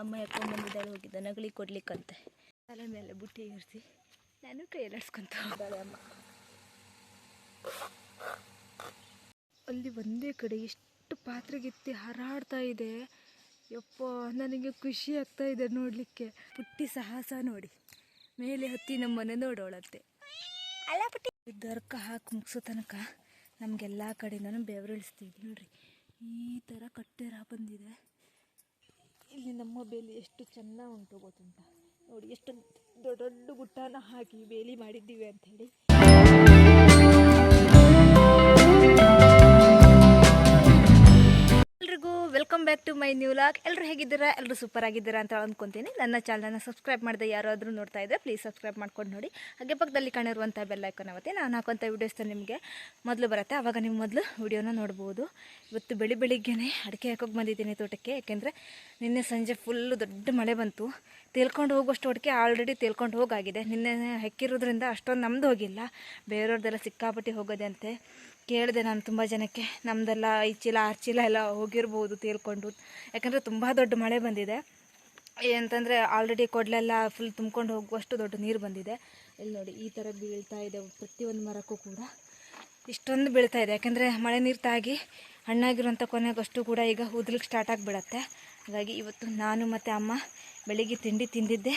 ಅಮ್ಮ ಎತ್ಕೊಂಡು ಬಂದಿದ್ದಾಳೆ ಹೋಗಿದ್ದ. ನಗಲಿ ಕೊಡ್ಲಿಕ್ಕಂತೆ. ತಲೆ ಮೇಲೆ ಬುಟ್ಟಿ ಇರಿಸಿ ನಾನು ಕೈಯಲ್ಲಾಡ್ಸ್ಕೊಂತ ಹೋಗ್ತಾಳೆ ಅಮ್ಮ. ಅಲ್ಲಿ ಒಂದೇ ಕಡೆ ಎಷ್ಟು ಪಾತ್ರೆಗಿತ್ತಿ ಹಾರಾಡ್ತಾ ಇದೆ. ಯಪ್ಪ, ನನಗೆ ಖುಷಿ ಆಗ್ತಾ ಇದೆ ನೋಡಲಿಕ್ಕೆ. ಪುಟ್ಟಿ ಸಾಹಸ ನೋಡಿ. ಮೇಲೆ ಹತ್ತಿ ನಮ್ಮನೆ ನೋಡೋಳತ್ತೆ ಅಲ್ಲ ಪುಟ್ಟಿ ದರ್ಕ ಹಾಕಿ ಮುಗಿಸೋ ತನಕ ನಮಗೆಲ್ಲ ಕಡೆಯಿಂದನೂ ಬೆವರಿಳಿಸ್ತೀವಿ ನೋಡ್ರಿ. ಈ ಥರ ಕಟ್ಟೆರ ಬಂದಿದೆ. ಇಲ್ಲಿ ನಮ್ಮ ಬೇಲಿ ಎಷ್ಟು ಚೆನ್ನಾಗಿ ಉಂಟು ಗೊತ್ತುಂಟ? ನೋಡಿ ಎಷ್ಟು ದೊಡ್ಡ ದೊಡ್ಡ ಗುಟ್ಟಾನ ಹಾಕಿ ಬೇಲಿ ಮಾಡಿದ್ದೀವಿ ಅಂಥೇಳಿ welcome back to my new vlog ಎಲ್ಲರೂ ಹೇಗಿದ್ದೀರಾ? ಎಲ್ಲರೂ ಸೂಪರ್ ಆಗಿದ್ದೀರಾ ಅಂತ ಅಂದ್ಕೊತೀನಿ ನನ್ನ ಚಾನಲ್ನ ಸಬ್ಸ್ಕ್ರೈಬ್ ಮಾಡಿದೆ ಯಾರಾದರೂ ನೋಡ್ತಾ ಇದ್ದರೆ ಪ್ಲೀಸ್ ಸಬ್ಸ್ಕ್ರೈಬ್ ಮಾಡ್ಕೊಂಡು ನೋಡಿ. ಹಾಗೆ ಪಕ್ಕದಲ್ಲಿ ಕಾಣಿರುವಂಥ ಬೆಲ್ ಐಕಾನ್ ಅವತ್ತೆ. ನಾನು ಹಾಕೋಂಥ ವೀಡಿಯೋಸ್ನ ನಿಮಗೆ ಮೊದಲು ಬರುತ್ತೆ. ಆವಾಗ ನೀವು ಮೊದಲು ವೀಡಿಯೋನ ನೋಡ್ಬೋದು. ಇವತ್ತು ಬೆಳಿ ಬೆಳಿಗ್ಗೆನೇ ಅಡಿಕೆ ಹಾಕೋಕೆ ಬಂದಿದ್ದೀನಿ ತೋಟಕ್ಕೆ. ಯಾಕೆಂದರೆ ನಿನ್ನೆ ಸಂಜೆ ಫುಲ್ಲು ದೊಡ್ಡ ಮಳೆ ಬಂತು. ತೇಲ್ಕೊಂಡು ಹೋಗುವಷ್ಟು ಅಡಿಕೆ ಆಲ್ರೆಡಿ ತೇಲ್ಕೊಂಡು ಹೋಗಾಗಿದೆ. ನಿನ್ನೆ ಹೆಕ್ಕಿರೋದ್ರಿಂದ ಅಷ್ಟೊಂದು ನಮ್ದು ಹೋಗಿಲ್ಲ. ಬೇರೆಯವ್ರದ್ದೆಲ್ಲ ಸಿಕ್ಕಾಪಟ್ಟಿ ಹೋಗೋದೆ ಅಂತೆ ಕೇಳಿದೆ ನಾನು ತುಂಬ ಜನಕ್ಕೆ ನಮ್ಮದೆಲ್ಲ ಐದು ಚೀಲ ಆರು ಚೀಲ ಎಲ್ಲ ಹೋಗಿರ್ಬೋದು ತೇಲ್ಕೊಂಡು ಯಾಕಂದರೆ ತುಂಬ ದೊಡ್ಡ ಮಳೆ ಬಂದಿದೆ. ಏನಂತಂದರೆ ಆಲ್ರೆಡಿ ಕೊಡಲೆಲ್ಲ ಫುಲ್ ತುಂಬ್ಕೊಂಡು ಹೋಗುವಷ್ಟು ದೊಡ್ಡ ನೀರು ಬಂದಿದೆ. ಇಲ್ಲಿ ನೋಡಿ, ಈ ಥರ ಬೀಳ್ತಾ ಇದೆ ಪ್ರತಿಯೊಂದು ಮರಕ್ಕೂ ಕೂಡ. ಇಷ್ಟೊಂದು ಬೀಳ್ತಾ ಇದೆ. ಯಾಕಂದರೆ ಮಳೆ ನೀರು ತಾಗಿ ಹಣ್ಣಾಗಿರುವಂಥ ಕೊನೆಗಷ್ಟು ಕೂಡ ಈಗ ಉದ್ಲಿಕ್ಕೆ ಸ್ಟಾರ್ಟ್ ಆಗಿಬಿಡತ್ತೆ. ಹಾಗಾಗಿ ಇವತ್ತು ನಾನು ಮತ್ತು ಅಮ್ಮ ಬೆಳಿಗ್ಗೆ ತಿಂಡಿ ತಿಂದಿದ್ದೆ.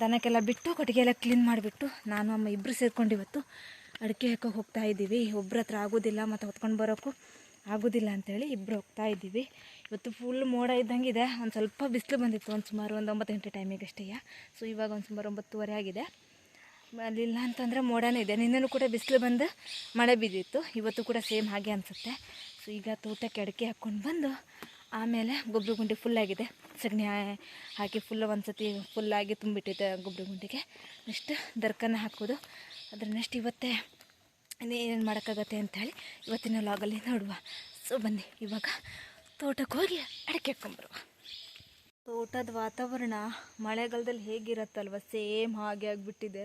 ದನಕ್ಕೆಲ್ಲ ಬಿಟ್ಟು ಕೊಟ್ಟಿಗೆ ಎಲ್ಲ ಕ್ಲೀನ್ ಮಾಡಿಬಿಟ್ಟು ನಾನು, ಅಮ್ಮ ಇಬ್ಬರು ಸೇರ್ಕೊಂಡು ಇವತ್ತು ಅಡಿಕೆ ಹಾಕೋಕೆ ಹೋಗ್ತಾ ಇದ್ದೀವಿ. ಒಬ್ರ ಹತ್ರ ಆಗೋದಿಲ್ಲ, ಮತ್ತು ಹೊತ್ಕೊಂಡು ಬರೋಕ್ಕೂ ಆಗೋದಿಲ್ಲ ಅಂತೇಳಿ ಇಬ್ಬರು ಹೋಗ್ತಾ ಇದ್ದೀವಿ. ಇವತ್ತು ಫುಲ್ ಮೋಡ ಇದ್ದಂಗೆ ಇದೆ ಒಂದು ಸ್ವಲ್ಪ ಬಿಸಿಲು ಬಂದಿತ್ತು, ಒಂದು ಸುಮಾರು ಒಂದು ಒಂಬತ್ತು ಗಂಟೆ ಟೈಮಿಗೆ ಅಷ್ಟೇ ಸೊ ಇವಾಗ ಒಂದು ಸುಮಾರು ಒಂಬತ್ತುವರೆ ಆಗಿದೆ. ಅಲ್ಲಿಲ್ಲ ಅಂತಂದರೆ ಮೋಡನೇ ಇದೆ. ನಿನ್ನೂ ಕೂಡ ಬಿಸಿಲು ಬಂದು ಮಳೆ ಬಿದ್ದಿತ್ತು. ಇವತ್ತು ಕೂಡ ಸೇಮ್ ಹಾಗೆ ಅನಿಸುತ್ತೆ. ಸೊ ಈಗ ತೋಟಕ್ಕೆ ಅಡಿಕೆ ಹಾಕ್ಕೊಂಡು ಬಂದು ಆಮೇಲೆ ಗೊಬ್ಬರ ಗುಂಡಿ ಫುಲ್ಲಾಗಿದೆ ಸಗಣಿ ಹಾಕಿ ಫುಲ್ ಒಂದು ಸತಿ ಫುಲ್ಲಾಗಿ ತುಂಬಿಟ್ಟಿದೆ ಗೊಬ್ಬರ ಗುಂಡಿಗೆ. ನೆಕ್ಸ್ಟ್ ದರ್ಕನ ಹಾಕೋದು. ಅದ್ರ ನೆಕ್ಸ್ಟ್ ಇವತ್ತೇ ಏನೇನು ಮಾಡೋಕ್ಕಾಗತ್ತೆ ಅಂಥೇಳಿ ಇವತ್ತಿನ ಲಾಗಲ್ಲಿ ನೋಡುವ. ಸೊ ಬನ್ನಿ, ಇವಾಗ ತೋಟಕ್ಕೆ ಹೋಗಿ ಅಡಿಕೆ ಹಾಕೊಂಬರುವ ತೋಟದ ವಾತಾವರಣ ಮಳೆಗಾಲದಲ್ಲಿ ಹೇಗಿರತ್ತಲ್ವ? ಸೇಮ್ ಹಾಗೆ ಆಗಿಬಿಟ್ಟಿದೆ.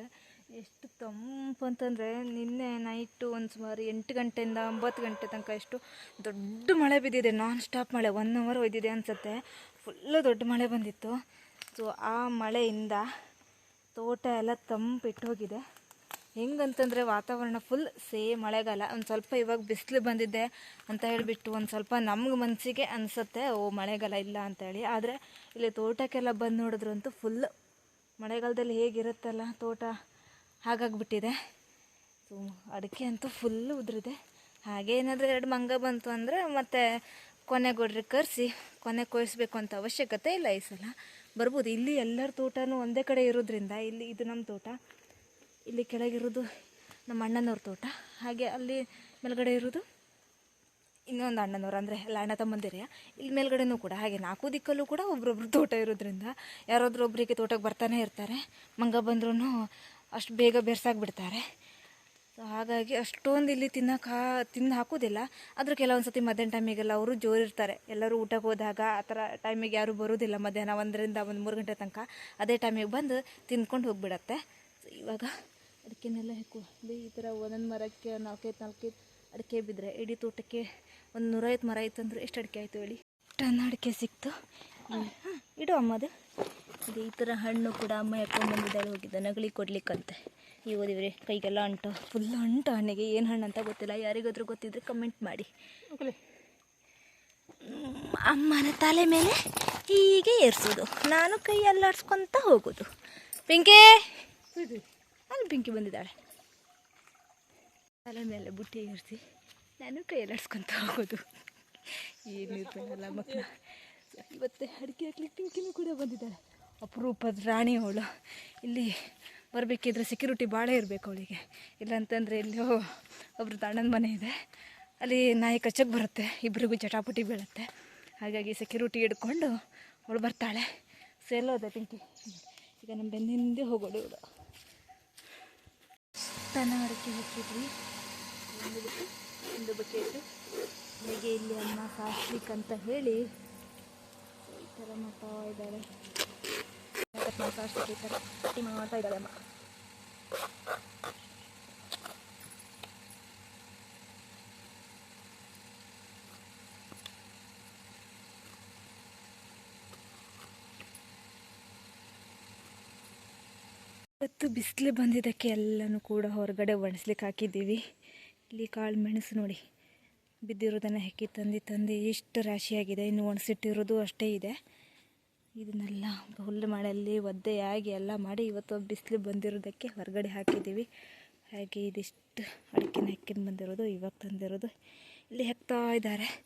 ಎಷ್ಟು ತಂಪು ಅಂತಂದರೆ ನಿನ್ನೆ ನೈಟು ಒಂದು ಸುಮಾರು ಎಂಟು ಗಂಟೆಯಿಂದ ಒಂಬತ್ತು ಗಂಟೆ ತನಕ ಎಷ್ಟು ದೊಡ್ಡ ಮಳೆ ಬಿದ್ದಿದೆ. ನಾನ್ ಸ್ಟಾಪ್ ಮಳೆ ಒನ್ ಅವರ್ ಒಯ್ದಿದೆ ಅನಿಸುತ್ತೆ. ಫುಲ್ಲು ದೊಡ್ಡ ಮಳೆ ಬಂದಿತ್ತು. ಸೊ ಆ ಮಳೆಯಿಂದ ತೋಟ ಎಲ್ಲ ತಂಪಿಟ್ಟು ಹೋಗಿದೆ. ಹೆಂಗಂತಂದರೆ ವಾತಾವರಣ ಫುಲ್ ಸೇಮ್ ಮಳೆಗಾಲ. ಒಂದು ಸ್ವಲ್ಪ ಇವಾಗ ಬಿಸಿಲು ಬಂದಿದೆ ಅಂತ ಹೇಳಿಬಿಟ್ಟು ಒಂದು ಸ್ವಲ್ಪ ನಮ್ಗೆ ಮನಸ್ಸಿಗೆ ಅನಿಸುತ್ತೆ, ಓ ಮಳೆಗಾಲ ಇಲ್ಲ ಅಂತೇಳಿ ಆದರೆ ಇಲ್ಲಿ ತೋಟಕ್ಕೆಲ್ಲ ಬಂದು ನೋಡಿದ್ರಂತೂ ಫುಲ್ ಮಳೆಗಾಲದಲ್ಲಿ ಹೇಗಿರುತ್ತಲ್ಲ ತೋಟ? ಹಾಗಾಗಿಬಿಟ್ಟಿದೆ. ಸೊ ಅಡಿಕೆ ಅಂತೂ ಫುಲ್ ಉದುರಿದೆ. ಹಾಗೆ ಏನಾದರೂ ಎರಡು ಮಂಗ ಬಂತು ಅಂದರೆ ಮತ್ತೆ ಕೊನೆಗೊಡ್ರಿ ಕರೆಸಿ, ಕೊನೆ ಕೊಯ್ಸ್ಬೇಕು ಅಂತ ಅವಶ್ಯಕತೆ ಇಲ್ಲ ಈ ಸಲ. ಬರ್ಬೋದು. ಇಲ್ಲಿ ಎಲ್ಲರ ತೋಟನೂ ಒಂದೇ ಕಡೆ ಇರೋದ್ರಿಂದ, ಇಲ್ಲಿ ಇದು ನಮ್ಮ ತೋಟ. ಇಲ್ಲಿ ಕೆಳಗಿರೋದು ನಮ್ಮ ಅಣ್ಣನವ್ರ ತೋಟ. ಹಾಗೆ ಅಲ್ಲಿ ಮೇಲ್ಗಡೆ ಇರೋದು ಇನ್ನೊಂದು ಅಣ್ಣನವ್ರು, ಅಂದರೆ ಎಲ್ಲ ಅಣ್ಣ ತಮ್ಮಂದಿರೇ. ಇಲ್ಲಿ ಮೇಲ್ಗಡೆನೂ ಕೂಡ ಹಾಗೆ ನಾಲ್ಕು ದಿಕ್ಕಲ್ಲೂ ಕೂಡ ಒಬ್ರೊಬ್ರು ತೋಟ ಇರೋದ್ರಿಂದ ಯಾರಾದರೂ ಒಬ್ಬರಿಗೆ ತೋಟಕ್ಕೆ ಬರ್ತಾನೆ ಇರ್ತಾರೆ. ಮಂಗ ಬಂದ್ರೂ ಅಷ್ಟು ಬೇಗ ಬೆರ್ಸಾಕ್ಬಿಡ್ತಾರೆ ಸೊ ಹಾಗಾಗಿ ಅಷ್ಟೊಂದು ಇಲ್ಲಿ ತಿನ್ನೋಕೆ, ತಿಂದು ಹಾಕೋದಿಲ್ಲ ಆದರೂ ಕೆಲವೊಂದು ಸತಿ ಮಧ್ಯಾಹ್ನ ಟೈಮಿಗೆಲ್ಲ ಅವರು ಜೋರಿರ್ತಾರೆ. ಎಲ್ಲರೂ ಊಟಕ್ಕೆ ಹೋದಾಗ ಆ ಥರ ಟೈಮಿಗೆ ಯಾರೂ ಬರೋದಿಲ್ಲ ಮಧ್ಯಾಹ್ನ ಒಂದರಿಂದ ಒಂದು ಮೂರು ಗಂಟೆ ತನಕ ಅದೇ ಟೈಮಿಗೆ ಬಂದು ತಿಂದ್ಕೊಂಡು ಹೋಗಿಬಿಡತ್ತೆ. ಇವಾಗ ಅಡಿಕೆನೆಲ್ಲ ಹೆಕ್ಕು ಬೇ ಈ ಥರ ಒಂದೊಂದು ಮರಕ್ಕೆ ನಾಲ್ಕೈದು ನಾಲ್ಕೈದು ಅಡಿಕೆ ಬಿದ್ದರೆ ಇಡೀ ತೋಟಕ್ಕೆ ಒಂದು ನೂರೈವತ್ತು ಮರ ಇತ್ತಂದ್ರೆ ಎಷ್ಟು ಅಡಿಕೆ ಆಯಿತು ಹೇಳಿ. ಟನ್ ಅಡಿಕೆ ಸಿಕ್ತು. ಹಾಂ ಇಡು ಅಮ್ಮದು ಇದು ಈ ಥರ ಹಣ್ಣು ಕೂಡ ಅಮ್ಮ ಎತ್ಕೊಂಡು ಹೋಗಿದ್ದೆ ಹೋಗಿದ್ದ ನಗಲಿ ಕೊಡ್ಲಿಕ್ಕಂತೆ. ಈಗ ಓದಿವ್ರಿ ಕೈಗೆಲ್ಲ ಅಂಟು. ಫುಲ್ ಅಂಟು ಹಣ್ಣಿಗೆ. ಏನು ಹಣ್ಣು ಅಂತ ಗೊತ್ತಿಲ್ಲ. ಯಾರಿಗಾದ್ರೂ ಗೊತ್ತಿದ್ರೆ ಕಮೆಂಟ್ ಮಾಡಿ. ಅಮ್ಮನ ತಲೆ ಮೇಲೆ ಹೀಗೆ ಏರ್ಸೋದು. ನಾನು ಕೈ ಅಲ್ಲಾಡ್ಸ್ಕೊತ ಹೋಗೋದು. ಪಿಂಕಿ! ಅಲ್ಲಿ ಪಿಂಕಿ ಬಂದಿದ್ದಾಳೆ. ತಲೆ ಮೇಲೆ ಬುಟ್ಟಿ ಇರ್ತಿ ನಾನು ಕೈಯಲ್ಲಿ ಅಲ್ಲಾಡ್ಸ್ಕೊತ ಹೋಗೋದು. ಏನಿರ್ತಾರಲ್ಲ ಮಕ್ಕಳು ಇವತ್ತೆ ಅಡಿಕೆ ಹಾಕ್ಲಿಕ್ಕೆ ಪಿಂಕಿನೂ ಕೂಡ ಬಂದಿದ್ದಾಳೆ. ಅಪರೂಪದ ರಾಣಿ ಅವಳು. ಇಲ್ಲಿ ಬರಬೇಕಿದ್ರೆ ಸೆಕ್ಯೂರಿಟಿ ಭಾಳ ಇರಬೇಕು ಅವಳಿಗೆ. ಇಲ್ಲಾಂತಂದರೆ ಇಲ್ಲಿ ಒಬ್ರು ಅಣ್ಣನ ಮನೆ ಇದೆ. ಅಲ್ಲಿ ನಾಯಿ ಕಚ್ಚಕ್ಕೆ ಬರುತ್ತೆ. ಇಬ್ಬರಿಗೂ ಜಟಾಪಟಿ ಬೀಳುತ್ತೆ. ಹಾಗಾಗಿ ಸೆಕ್ಯೂರಿಟಿ ಹಿಡ್ಕೊಂಡು ಅವಳು ಬರ್ತಾಳೆ. ಸೇಲೋದೆ ಪಿಂಕಿ ಈಗ ನಮ್ಮ ಬೆನ್ನಿಂದೆ ಹೋಗೋಳು ಇವಳು. ತನ ಅಡಿಕೆ ಹಾಕಿದ್ವಿ ಒಂದು ಬಿಟ್ಟು ಒಂದು ಬಕೆಟು ಹೇಗೆ ಇಲ್ಲಿ ಅಮ್ಮ ಸಾಸ್ಲಿಕ್ಕಂತ ಹೇಳಿ. ಈ ಥರ ಮಾಡ್ತಾ ಇದ್ದಾರೆ. ಸಾಸ್ಲಿಕ್ಕೆ ಈ ಥರ ಮಾಡ್ತಾ ಇದ್ದಾರೆ ಅಮ್ಮ. ಇವತ್ತು ಬಿಸಿಲು ಬಂದಿದ್ದಕ್ಕೆ ಎಲ್ಲನೂ ಕೂಡ ಹೊರಗಡೆ ಒಣಸ್ಲಿಕ್ಕೆ ಹಾಕಿದ್ದೀವಿ. ಇಲ್ಲಿ ಕಾಳು ಮೆಣಸು ನೋಡಿ. ಬಿದ್ದಿರೋದನ್ನು ಹೆಕ್ಕಿ ತಂದು ತಂದು ಎಷ್ಟು ರಾಶಿಯಾಗಿದೆ. ಇನ್ನು ಒಣಸಿಟ್ಟಿರೋದು ಅಷ್ಟೇ ಇದೆ. ಇದನ್ನೆಲ್ಲ ಹುಲ್ಲು ಮಳೆಯಲ್ಲಿ ಒದ್ದೆಯಾಗಿ ಎಲ್ಲ ಮಾಡಿ ಇವತ್ತು ಬಿಸಿಲು ಬಂದಿರೋದಕ್ಕೆ ಹೊರಗಡೆ ಹಾಕಿದ್ದೀವಿ. ಹಾಗೆ ಇದಿಷ್ಟು ಅಡಿಕೆನ ಹೆಕ್ಕಿನ ಬಂದಿರೋದು, ಇವಾಗ ತಂದಿರೋದು. ಇಲ್ಲಿ ಹೆಕ್ತಾ ಇದ್ದಾರೆ.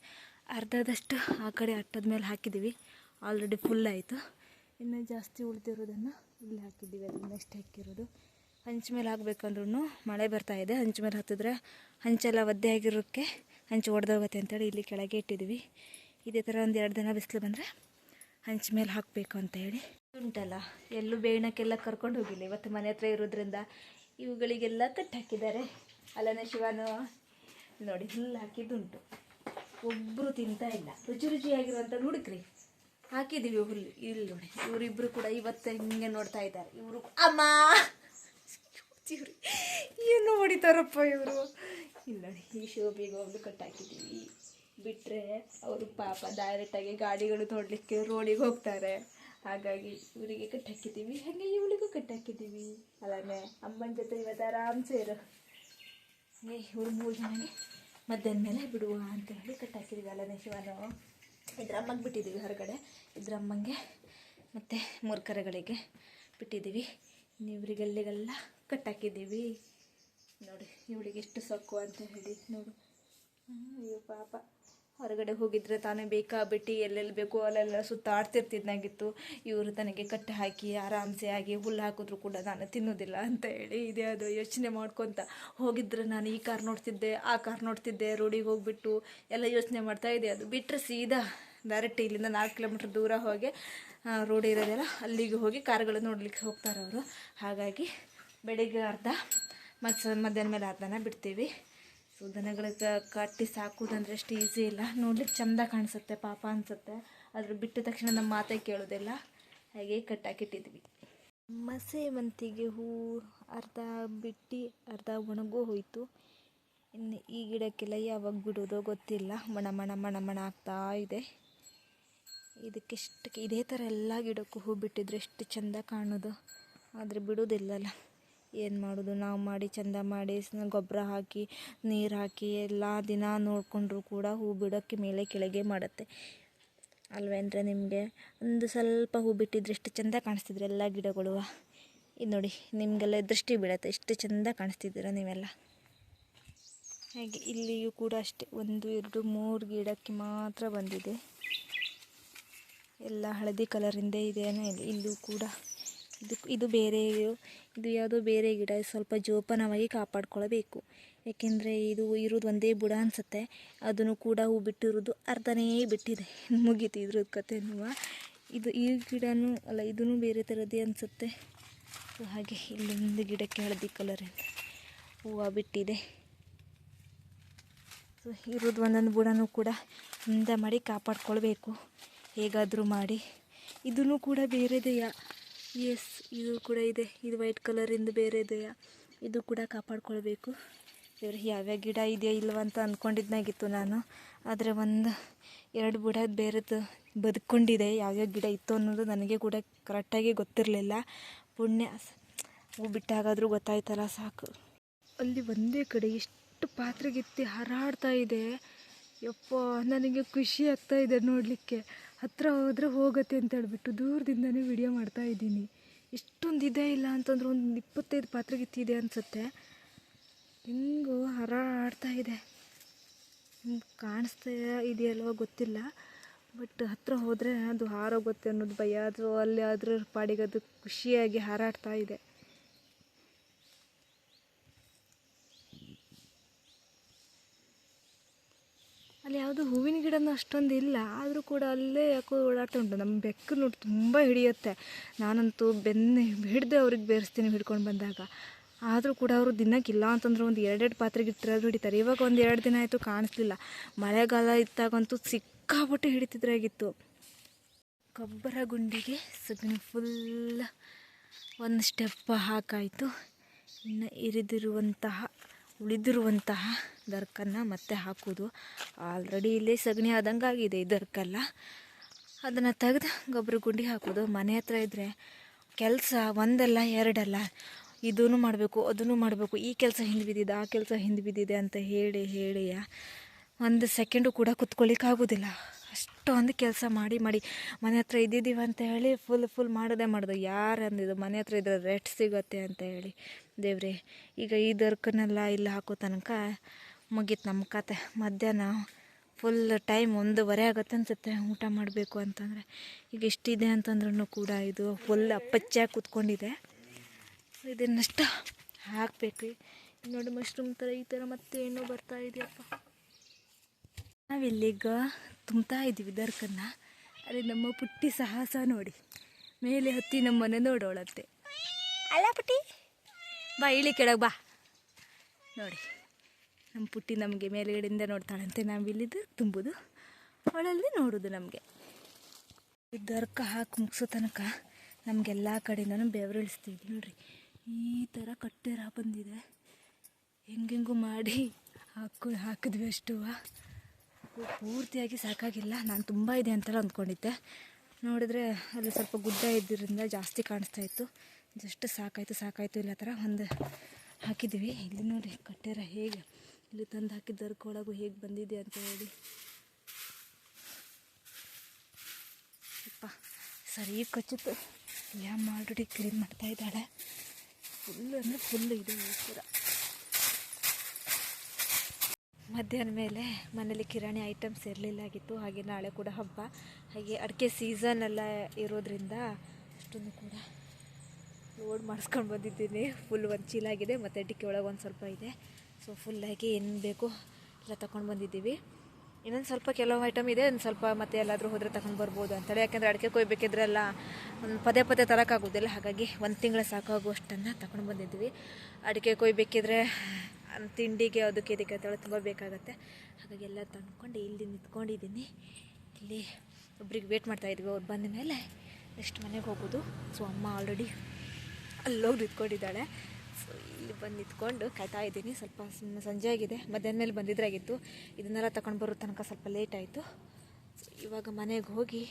ಅರ್ಧದಷ್ಟು ಆ ಕಡೆ ಅಟ್ಟದ ಮೇಲೆ ಹಾಕಿದ್ದೀವಿ. ಆಲ್ರೆಡಿ ಫುಲ್ ಆಯಿತು. ಇನ್ನೂ ಜಾಸ್ತಿ ಉಳಿದಿರೋದನ್ನು ಇಲ್ಲಿ ಹಾಕಿದ್ದೀವಿ, ಅದನ್ನ ನೆಕ್ಸ್ಟ್ ಹಾಕಿರೋದು. ಹಂಚು ಮೇಲೆ ಹಾಕ್ಬೇಕಂದ್ರೂ ಮಳೆ ಬರ್ತಾ ಇದೆ. ಹಂಚು ಮೇಲೆ ಹತ್ತಿದ್ರೆ ಹಂಚೆಲ್ಲ ಒದ್ದೆ ಆಗಿರೋಕ್ಕೆ ಹಂಚು ಒಡೆದೋಗುತ್ತೆ ಅಂತೇಳಿ ಇಲ್ಲಿ ಕೆಳಗೆ ಇಟ್ಟಿದ್ದೀವಿ. ಇದೇ ಥರ ಒಂದು ಎರಡು ದಿನ ಬಿಸಿಲು ಬಂದರೆ ಹಂಚು ಮೇಲೆ ಹಾಕಬೇಕು ಅಂತ ಹೇಳಿ ಉಂಟಲ್ಲ, ಎಲ್ಲೂ ಬೇಣಕ್ಕೆಲ್ಲ ಕರ್ಕೊಂಡು ಹೋಗಿಲ್ಲ. ಇವತ್ತು ಮನೆ ಹತ್ರ ಇರೋದ್ರಿಂದ ಇವುಗಳಿಗೆಲ್ಲ ಕಟ್ಟಿ ಹಾಕಿದ್ದಾರೆ. ಅಲ್ಲನೇ ಶಿವನು ನೋಡಿ ಹುಲ್ಲು ಹಾಕಿದ್ದುಂಟು. ಒಬ್ಬರು ತಿಂತಾ ಇಲ್ಲ. ರುಚಿ ರುಚಿಯಾಗಿರುವಂಥ ಹುಡುಕ್ರಿ. ಹಾಕಿದ್ದೀವಿ ಹುಲ್ಲು ಇಲ್ಲಿ ನೋಡಿ. ಇವರಿಬ್ಬರು ಕೂಡ ಇವತ್ತು ಹಿಂಗೆ ನೋಡ್ತಾ ಇದ್ದಾರೆ. ಇವರು ಅಮ್ಮ! ಇವ್ರಿ ಏನು ಹೊಡಿತಾರಪ್ಪ ಇವರು? ಇಲ್ಲ ನೋಡಿ, ಈ ಶೋಭಿಗೆ ಹೋಗ್ಲು ಕಟ್ಟಾಕಿದ್ದೀವಿ ಬಿಟ್ಟರೆ ಅವರು ಪಾಪ ಡೈರೆಕ್ಟಾಗಿ ಗಾಡಿಗಳು ನೋಡಲಿಕ್ಕೆ ರೋಡಿಗೆ ಹೋಗ್ತಾರೆ. ಹಾಗಾಗಿ ಇವರಿಗೆ ಕಟ್ಟಾಕಿದ್ದೀವಿ ಹಾಗೆ ಇವಳಿಗೂ ಕಟ್ಟಾಕಿದ್ದೀವಿ ಅಲ್ಲನೇ, ಅಮ್ಮನ ಜೊತೆ ಇವತ್ತು ಆರಾಮ್ಸೆ ಇರು ಏ ಇವ್ರು ಮೂರು ಜನಗೆ ಮಧ್ಯಾಹ್ನ ಮೇಲೆ ಬಿಡುವ ಅಂತ ಹೇಳಿ ಕಟ್ಟಾಕಿದ್ದೀವಿ ಅಲ್ಲನೇ ಶಿವನು. ಇದ್ರ ಅಮ್ಮಗೆ ಬಿಟ್ಟಿದ್ದೀವಿ ಹೊರಗಡೆ. ಇದ್ರ ಅಮ್ಮಂಗೆ ಮತ್ತು ಮೂರು ಕರೆಗಳಿಗೆ ಬಿಟ್ಟಿದ್ದೀವಿ ಇವರಿಗೆಲ್ಲಿಗೆಲ್ಲ ಕಟ್ಟಾಕಿದ್ದೀವಿ. ನೋಡಿ, ಇವಳಿಗೆ ಎಷ್ಟು ಸೊಕ್ಕು ಅಂತ ಹೇಳಿ, ನೋಡು. ಅಯ್ಯೋ, ಪಾಪ. ಹೊರಗಡೆ ಹೋಗಿದ್ರೆ ತಾನೇ ಬೇಕಾ ಬಿಟ್ಟು, ಎಲ್ಲೆಲ್ಲಿ ಬೇಕೋ ಅಲ್ಲೆಲ್ಲ ಸುತ್ತಾಡ್ತಿರ್ತಿದ್ದಾಗಿತ್ತು ಇವರು ತನಗೆ ಕಟ್ಟಿ ಹಾಕಿ ಆರಾಮ್ಸೆ ಆಗಿ ಹುಲ್ಲು ಹಾಕಿದ್ರು ಕೂಡ ನಾನು ತಿನ್ನೋದಿಲ್ಲ ಅಂತ ಹೇಳಿ ಇದೇ ಅದು ಯೋಚನೆ ಮಾಡ್ಕೊತ ಹೋಗಿದ್ರೆ ನಾನು ಈ ಕಾರ್ ನೋಡ್ತಿದ್ದೆ, ಆ ಕಾರ್ ನೋಡ್ತಿದ್ದೆ, ರೋಡಿಗೆ ಹೋಗ್ಬಿಟ್ಟು ಎಲ್ಲ ಯೋಚನೆ ಮಾಡ್ತಾ ಇದೆ ಅದು ಬಿಟ್ಟರೆ ಸೀದಾ ಡೈರೆಕ್ಟ್ ಇಲ್ಲಿಂದ ನಾಲ್ಕು ಕಿಲೋಮೀಟ್ರ್ ದೂರ ಹೋಗಿ ರೋಡ್ ಇರೋದೆಲ್ಲ ಅಲ್ಲಿಗೆ ಹೋಗಿ ಕಾರ್ಗಳು ನೋಡ್ಲಿಕ್ಕೆ ಹೋಗ್ತಾರೆ ಅವರು ಹಾಗಾಗಿ ಬೆಳಿಗ್ಗೆ ಅರ್ಧ ಮತ್ತು ಮಧ್ಯಾಹ್ನ ಮೇಲೆ ಅರ್ಧನ ಬಿಡ್ತೀವಿ. ಸೊ ದನಗಳಿಗೆ ಕಟ್ಟಿ ಸಾಕೋದಂದ್ರೆ ಅಷ್ಟು ಈಸಿ ಇಲ್ಲ. ನೋಡ್ಲಿಕ್ಕೆ ಚಂದ ಕಾಣಿಸುತ್ತೆ, ಪಾಪ ಅನಿಸುತ್ತೆ. ಅದ್ರ ಬಿಟ್ಟ ತಕ್ಷಣ ನಮ್ಮ ಮಾತೇ ಕೇಳೋದಿಲ್ಲ. ಹಾಗೆ ಕಟ್ಟಾಕಿಟ್ಟಿದ್ವಿ ಮಸೆ ಮಂತಿಗೆ ಹೂ ಅರ್ಧ ಬಿಟ್ಟು, ಅರ್ಧ ಒಣಗೂ ಹೋಯಿತು. ಇನ್ನು ಈ ಗಿಡಕ್ಕೆಲ್ಲ ಯಾವಾಗ ಬಿಡೋದೋ ಗೊತ್ತಿಲ್ಲ. ಮಣ ಮಣ ಮಣ ಮಣ ಆಗ್ತಾ ಇದೆ. ಇದಕ್ಕೆಷ್ಟು ಇದೇ ಥರ ಎಲ್ಲ ಗಿಡಕ್ಕೂ ಹೂ ಬಿಟ್ಟಿದ್ರೆ ಎಷ್ಟು ಚಂದ ಕಾಣೋದು. ಆದರೆ ಬಿಡೋದಿಲ್ಲಲ್ಲ. ಏನು ಮಾಡೋದು? ನಾವು ಮಾಡಿ, ಚಂದ ಮಾಡಿ ಗೊಬ್ಬರ ಹಾಕಿ, ನೀರು ಹಾಕಿ ಎಲ್ಲ ದಿನ ನೋಡಿಕೊಂಡ್ರೂ ಕೂಡ ಹೂ ಬಿಡೋಕ್ಕೆ ಮೇಲೆ ಕೆಳಗೆ ಮಾಡುತ್ತೆ. ಅಲ್ವೇಂದ್ರೆ ನಿಮಗೆ? ಒಂದು ಸ್ವಲ್ಪ ಹೂ ಬಿಟ್ಟಿದ್ರೆ ಎಷ್ಟು ಚಂದ ಕಾಣಿಸ್ತಿದ್ರೆ ಎಲ್ಲ ಗಿಡಗಳು. ಇದು ನೋಡಿ, ನಿಮಗೆಲ್ಲ ದೃಷ್ಟಿ ಬೀಳತ್ತೆ, ಎಷ್ಟು ಚಂದ ಕಾಣಿಸ್ತಿದ್ದೀರ ನೀವೆಲ್ಲ? ಹಾಗೆ ಇಲ್ಲಿಯೂ ಕೂಡ ಅಷ್ಟೇ, ಒಂದು, ಎರಡು, ಮೂರು ಗಿಡಕ್ಕೆ ಮಾತ್ರ ಬಂದಿದೆ. ಎಲ್ಲ ಹಳದಿ ಕಲರಿಂದೇ ಇದೆ ಇಲ್ಲಿ, ಇಲ್ಲೂ ಕೂಡ. ಇದು ಇದು ಬೇರೆ ಇದು ಯಾವುದೋ ಬೇರೆ ಗಿಡ ಸ್ವಲ್ಪ ಜೋಪಾನವಾಗಿ ಕಾಪಾಡ್ಕೊಳ್ಬೇಕು. ಏಕೆಂದರೆ ಇದು ಇರೋದು ಒಂದೇ ಬುಡ ಅನಿಸುತ್ತೆ. ಅದನ್ನು ಕೂಡ ಹೂ ಬಿಟ್ಟಿರೋದು ಅರ್ಧನೇ ಬಿಟ್ಟಿದೆ. ಮುಗೀತು ಇದ್ರದ್ದು ಕಥೆನೂ ಇದು ಈ ಗಿಡನೂ ಅಲ್ಲ ಇದೂ ಬೇರೆ ಥರದ್ದೇ ಅನಿಸುತ್ತೆ. ಹಾಗೆ ಇಲ್ಲೊಂದು ಗಿಡಕ್ಕೆ ಹಳದಿ ಕಲರಿಂದ ಹೂವು ಬಿಟ್ಟಿದೆ. ಸೊ ಇರೋದು ಒಂದೊಂದು ಬುಡನೂ ಕೂಡ ಹಿಂದೆ ಮಾಡಿ ಕಾಪಾಡ್ಕೊಳ್ಬೇಕು. ಹೇಗಾದರೂ ಮಾಡಿ. ಇದೂ ಕೂಡ ಬೇರೆದೆಯಾ? ಎಸ್ ಇದು ಕೂಡ ಇದೆ. ಇದು ವೈಟ್ ಕಲರಿಂದ ಇದೆ ಇದು. ಕೂಡ ಕಾಪಾಡ್ಕೊಳ್ಬೇಕು. ಇವ್ರು ಯಾವ್ಯಾವ ಗಿಡ ಇದೆಯಾ ಇಲ್ವ ಅಂತ ಅಂದ್ಕೊಂಡಿದ್ನಾಗಿತ್ತು ನಾನು. ಆದರೆ ಒಂದು ಎರಡು ಬುಡ ಬೇರೆದು ಬದುಕೊಂಡಿದೆ. ಯಾವ್ಯಾವ ಗಿಡ ಇತ್ತು ಅನ್ನೋದು ನನಗೆ ಕೂಡ ಕರೆಕ್ಟಾಗಿ ಗೊತ್ತಿರಲಿಲ್ಲ. ಪುಣ್ಯ. ಹೂ ಬಿಟ್ಟಾಗಾದರೂ ಗೊತ್ತಾಯ್ತಲ್ಲ ಸಾಕು. ಅಲ್ಲಿ ಒಂದೇ ಕಡೆ ಎಷ್ಟು ಪಾತ್ರೆಗಿತ್ತಿ ಹಾರಾಡ್ತಾ ಇದೆ. ಯಪ್ಪ, ನನಗೆ ಖುಷಿ ಆಗ್ತಾ ಇದೆ ನೋಡಲಿಕ್ಕೆ. ಹತ್ರ ಹೋದರೆ ಹೋಗುತ್ತೆ ಅಂತ ಹೇಳ್ಬಿಟ್ಟು ದೂರದಿಂದನೇ ವಿಡಿಯೋ ಮಾಡ್ತಾ ಇದ್ದೀನಿ. ಇಷ್ಟೊಂದು ಇದೆ ಇಲ್ಲ ಅಂತಂದ್ರೆ ಒಂದು ಇಪ್ಪತ್ತೈದು ಇದೆ ಅನಿಸುತ್ತೆ. ಹೆಂಗೋ ಹಾರಾಡ್ತಾ ಇದೆ. ಕಾಣಿಸ್ತಾ ಇದೆಯಲ್ವೋ ಗೊತ್ತಿಲ್ಲ. ಬಟ್ ಹತ್ರ ಹೋದರೆ ಅದು ಹಾರೋಗುತ್ತೆ ಅನ್ನೋದು ಭಯ. ಅದು ಅಲ್ಲಿ ಅದ್ರ ಪಾಡಿಗೆ ಅದು ಖುಷಿಯಾಗಿ ಹಾರಾಡ್ತಾ ಇದೆ. ಅಲ್ಲಿ ಯಾವುದು ಹೂವಿನ ಗಿಡನೂ ಅಷ್ಟೊಂದು ಇಲ್ಲ. ಆದರೂ ಕೂಡ ಅಲ್ಲೇ ಯಾಕೋ ಓಡಾಡ್ತಾ ಉಂಟು. ನಮ್ಮ ಬೆಕ್ಕು ನೋಡಿ ತುಂಬ ಹಿಡಿಯುತ್ತೆ. ನಾನಂತೂ ಬೆನ್ನೆ ಹಿಡಿದು ಅವ್ರಿಗೆ ಬೇರೆಸ್ತೀನಿ ಹಿಡ್ಕೊಂಡು ಬಂದಾಗ. ಆದರೂ ಕೂಡ ಅವರು ದಿನಕ್ಕಿಲ್ಲ ಅಂತಂದ್ರೆ ಒಂದು ಎರಡೆರಡು ಪಾತ್ರೆಗೆ ಇಟ್ಟರೆ ಹಿಡಿತಾರೆ. ಇವಾಗ ಒಂದು ಎರಡು ದಿನ ಆಯಿತು ಕಾಣಿಸ್ಲಿಲ್ಲ. ಮಳೆಗಾಲ ಇದ್ದಾಗಂತೂ ಸಿಕ್ಕಾಪಟ್ಟೆ ಹಿಡಿತಿದ್ರಾಗಿತ್ತು ಗೊಬ್ಬರ ಗುಂಡಿಗೆ ಸಗಣಿ ಫುಲ್ ಒಂದು ಸ್ಟೆಪ್ ಹಾಕಾಯಿತು. ಇನ್ನು ಇರಿದಿರುವಂತಹ ಉಳಿದಿರುವಂತಹ ದರ್ಕನ್ನು ಮತ್ತೆ ಹಾಕೋದು ಆಲ್ರೆಡಿ ಇಲ್ಲೇ ಸಗಣಿ ಆದಂಗೆ ಆಗಿದೆ ಈ ದರ್ಕಲ್ಲ. ಅದನ್ನು ತೆಗೆದು ಗೊಬ್ಬರ ಗುಂಡಿ ಹಾಕೋದು ಮನೆ ಹತ್ರ ಇದ್ದರೆ ಕೆಲಸ ಒಂದಲ್ಲ, ಎರಡಲ್ಲ ಇದೂ ಮಾಡಬೇಕು ಅದನ್ನು ಮಾಡಬೇಕು. ಈ ಕೆಲಸ ಹಿಂದೆ ಬಿದ್ದಿದೆ, ಆ ಕೆಲಸ ಹಿಂದೆ ಬಿದ್ದಿದೆ ಅಂತ ಹೇಳಿ ಹೇಳಿಯ ಒಂದು ಸೆಕೆಂಡು ಕೂಡ ಕುತ್ಕೊಳ್ಳಿಕ್ಕಾಗೋದಿಲ್ಲ ಅಷ್ಟೊಂದು ಕೆಲಸ ಮಾಡಿ ಮಾಡಿ. ಮನೆ ಹತ್ರ ಇದ್ದಿದ್ದೀವಿ ಅಂತ ಹೇಳಿ ಫುಲ್ ಫುಲ್ ಮಾಡೋದೇ ಮಾಡೋದು. ಯಾರು ಅಂದಿದ್ದು? ಮನೆ ಹತ್ರ ಇದ್ರೆ ರೆಟ್ ಸಿಗುತ್ತೆ ಅಂತ ಹೇಳಿ. ದೇವ್ರಿ, ಈಗ ಈ ದರ್ಕನೆಲ್ಲ ಇಲ್ಲಿ ಹಾಕೋ ತನಕ ಮುಗೀತು ನಮ್ಮ ಕತೆ. ಮಧ್ಯಾಹ್ನ ಫುಲ್ ಟೈಮ್ ಒಂದೂವರೆ ಆಗುತ್ತೆ ಅನ್ಸುತ್ತೆ ಊಟ ಮಾಡಬೇಕು ಅಂತಂದರೆ. ಈಗ ಎಷ್ಟಿದೆ ಅಂತಂದ್ರೂ ಕೂಡ ಇದು ಫುಲ್ ಅಪ್ಪಚ್ಚಾಗಿ ಕೂತ್ಕೊಂಡಿದೆ. ಇದನ್ನಷ್ಟು ಹಾಕಬೇಕು. ನೋಡಿ ಮಶ್ರೂಮ್ ಥರ ಈ ಥರ ಮತ್ತೆ ಏನೋ ಬರ್ತಾ ಇದೆಯಪ್ಪ. ನಾವಿಲ್ಲಿಗ ತುಂಬ್ತಾ ಇದ್ದೀವಿ ದರ್ಕನ್ನ. ಅದೇ ನಮ್ಮ ಪುಟ್ಟಿ ಸಾಹಸ ನೋಡಿ. ಮೇಲೆ ಹತ್ತಿ ನಮ್ಮನೆ ನೋಡೋಳತ್ತೆ ಅಲ್ಲ ಪುಟ್ಟಿ. ಬಾ ಇಳಿ ಕೆಳಗೆ ಬಾ. ನೋಡಿ ನಮ್ಮ ಪುಟ್ಟಿ ನಮಗೆ ಮೇಲುಗಡೆಯಿಂದ ನೋಡ್ತಾಳಂತೆ. ನಾವಿಲ್ಲಿದ್ದು ತುಂಬುದು ಅವಳಲ್ಲಿ ನೋಡೋದು ನಮಗೆ. ದರ್ಕ ಹಾಕಿ ಮುಗಿಸೋ ತನಕ ನಮಗೆಲ್ಲ ಕಡೆಯಿಂದನೂ ಬೆವರಿಳಿಸ್ತೀವಿ ನೋಡ್ರಿ. ಈ ಥರ ಕಟ್ಟೆರ ಬಂದಿದೆ. ಹೆಂಗೆಂಗು ಮಾಡಿ ಹಾಕು ಹಾಕಿದ್ವಿ ಅಷ್ಟು ಪೂರ್ತಿಯಾಗಿ ಸಾಕಾಗಿಲ್ಲ. ನಾನು ತುಂಬ ಇದೆ ಅಂತೆಲ್ಲ ಅಂದ್ಕೊಂಡಿದ್ದೆ. ನೋಡಿದ್ರೆ ಅಲ್ಲಿ ಸ್ವಲ್ಪ ಗುಡ್ಡ ಇದ್ದಿದ್ದರಿಂದ ಜಾಸ್ತಿ ಕಾಣಿಸ್ತಾ ಇತ್ತು. ಜಸ್ಟ್ ಸಾಕಾಯಿತು ಸಾಕಾಯಿತು ಇಲ್ಲ ಥರ ಒಂದು ಹಾಕಿದ್ದೀವಿ. ಇಲ್ಲಿ ನೋಡಿ ಕಟ್ಟೆರ ಹೇಗೆ. ಇಲ್ಲಿ ತಂದು ಹಾಕಿದ್ದರ್ಕೊಳಗು ಹೇಗೆ ಬಂದಿದೆ ಅಂತ ಹೇಳಿ. ಅಪ್ಪ ಸರಿ ಕಚ್ಚಿತ್ತು. ಯಾ ಆಲ್ರೆಡಿ ಕ್ಲೀನ್ ಮಾಡ್ತಾ ಇದ್ದಾಳೆ. ಫುಲ್ ಅಂದರೆ ಫುಲ್ ಇದೆ ಥರ ಮಧ್ಯಾಹ್ನ ಮೇಲೆ ಮನೇಲಿ ಕಿರಾಣಿ ಐಟಮ್ಸ್ ಇರಲಿಲ್ಲ ಆಗಿತ್ತು ಹಾಗೆ ನಾಳೆ ಕೂಡ ಹಬ್ಬ. ಹಾಗೆ ಅಡಿಕೆ ಸೀಸನ್ ಎಲ್ಲ ಇರೋದ್ರಿಂದ ಅಷ್ಟೊಂದು ಕೂಡ ಲೋಡ್ ಮಾಡಿಸ್ಕೊಂಡು ಬಂದಿದ್ದೀನಿ. ಫುಲ್ ಒಂದು ಚೀಲ ಆಗಿದೆ, ಮತ್ತು ಅಡಿಕೆ ಒಳಗೆ ಒಂದು ಸ್ವಲ್ಪ ಇದೆ. ಸೊ ಫುಲ್ಲಾಗಿ ಏನು ಬೇಕು ಎಲ್ಲ ತಗೊಂಡು ಬಂದಿದ್ದೀವಿ. ಇನ್ನೊಂದು ಸ್ವಲ್ಪ ಕೆಲವು ಐಟಮ್ ಇದೆ, ಒಂದು ಸ್ವಲ್ಪ ಮತ್ತೆ ಎಲ್ಲಾದರೂ ಹೋದರೆ ತಗೊಂಡು ಬರ್ಬೋದು ಅಂತೇಳಿ. ಯಾಕೆಂದರೆ ಅಡಿಕೆ ಕೊಯ್ಬೇಕಿದ್ರೆಲ್ಲ ಒಂದು ಪದೇ ಪದೇ ತರೋಕ್ಕಾಗೋದಿಲ್ಲ ಹಾಗಾಗಿ ಒಂದು ತಿಂಗಳ ಸಾಕಾಗುವಷ್ಟನ್ನು ತಗೊಂಡು ಬಂದಿದ್ವಿ ಅಡಿಕೆ ಕೊಯ್ಬೇಕಿದ್ರೆ ತಿಂಡಿಗೆ ಅದಕ್ಕೆ ಇದಕ್ಕೆ ಅಂತೇಳಿ ತುಂಬ ಬೇಕಾಗುತ್ತೆ. ಹಾಗಾಗಿ ಎಲ್ಲ ತಂದ್ಕೊಂಡು ಇಲ್ಲಿ ನಿಂತ್ಕೊಂಡಿದ್ದೀನಿ. ಇಲ್ಲಿ ಒಬ್ರಿಗೆ ವೇಟ್ ಮಾಡ್ತಾ ಇದ್ವಿ. ಅವ್ರು ಬಂದ ಮೇಲೆ ನೆಕ್ಸ್ಟ್ ಮನೆಗೆ ಹೋಗೋದು. ಸೊ ಅಮ್ಮ ಆಲ್ರೆಡಿ ಅಲ್ಲೋಗಿ ನಿಂತ್ಕೊಂಡಿದ್ದಾಳೆ. ಸೊ ಇಲ್ಲಿ ಬಂದು ನಿಂತ್ಕೊಂಡು ಕಾಯ್ತಾ ಇದ್ದೀನಿ. ಸ್ವಲ್ಪ ಸಂಜೆ ಆಗಿದೆ. ಮಧ್ಯಾಹ್ನ ಮೇಲೆ ಬಂದಿದ್ರಾಗಿತ್ತು ಇದನ್ನೆಲ್ಲ ತಗೊಂಡು ಬರೋ ತನಕ ಸ್ವಲ್ಪ ಲೇಟ್ ಆಯಿತು. ಸೊ ಇವಾಗ ಮನೆಗೆ ಹೋಗಿ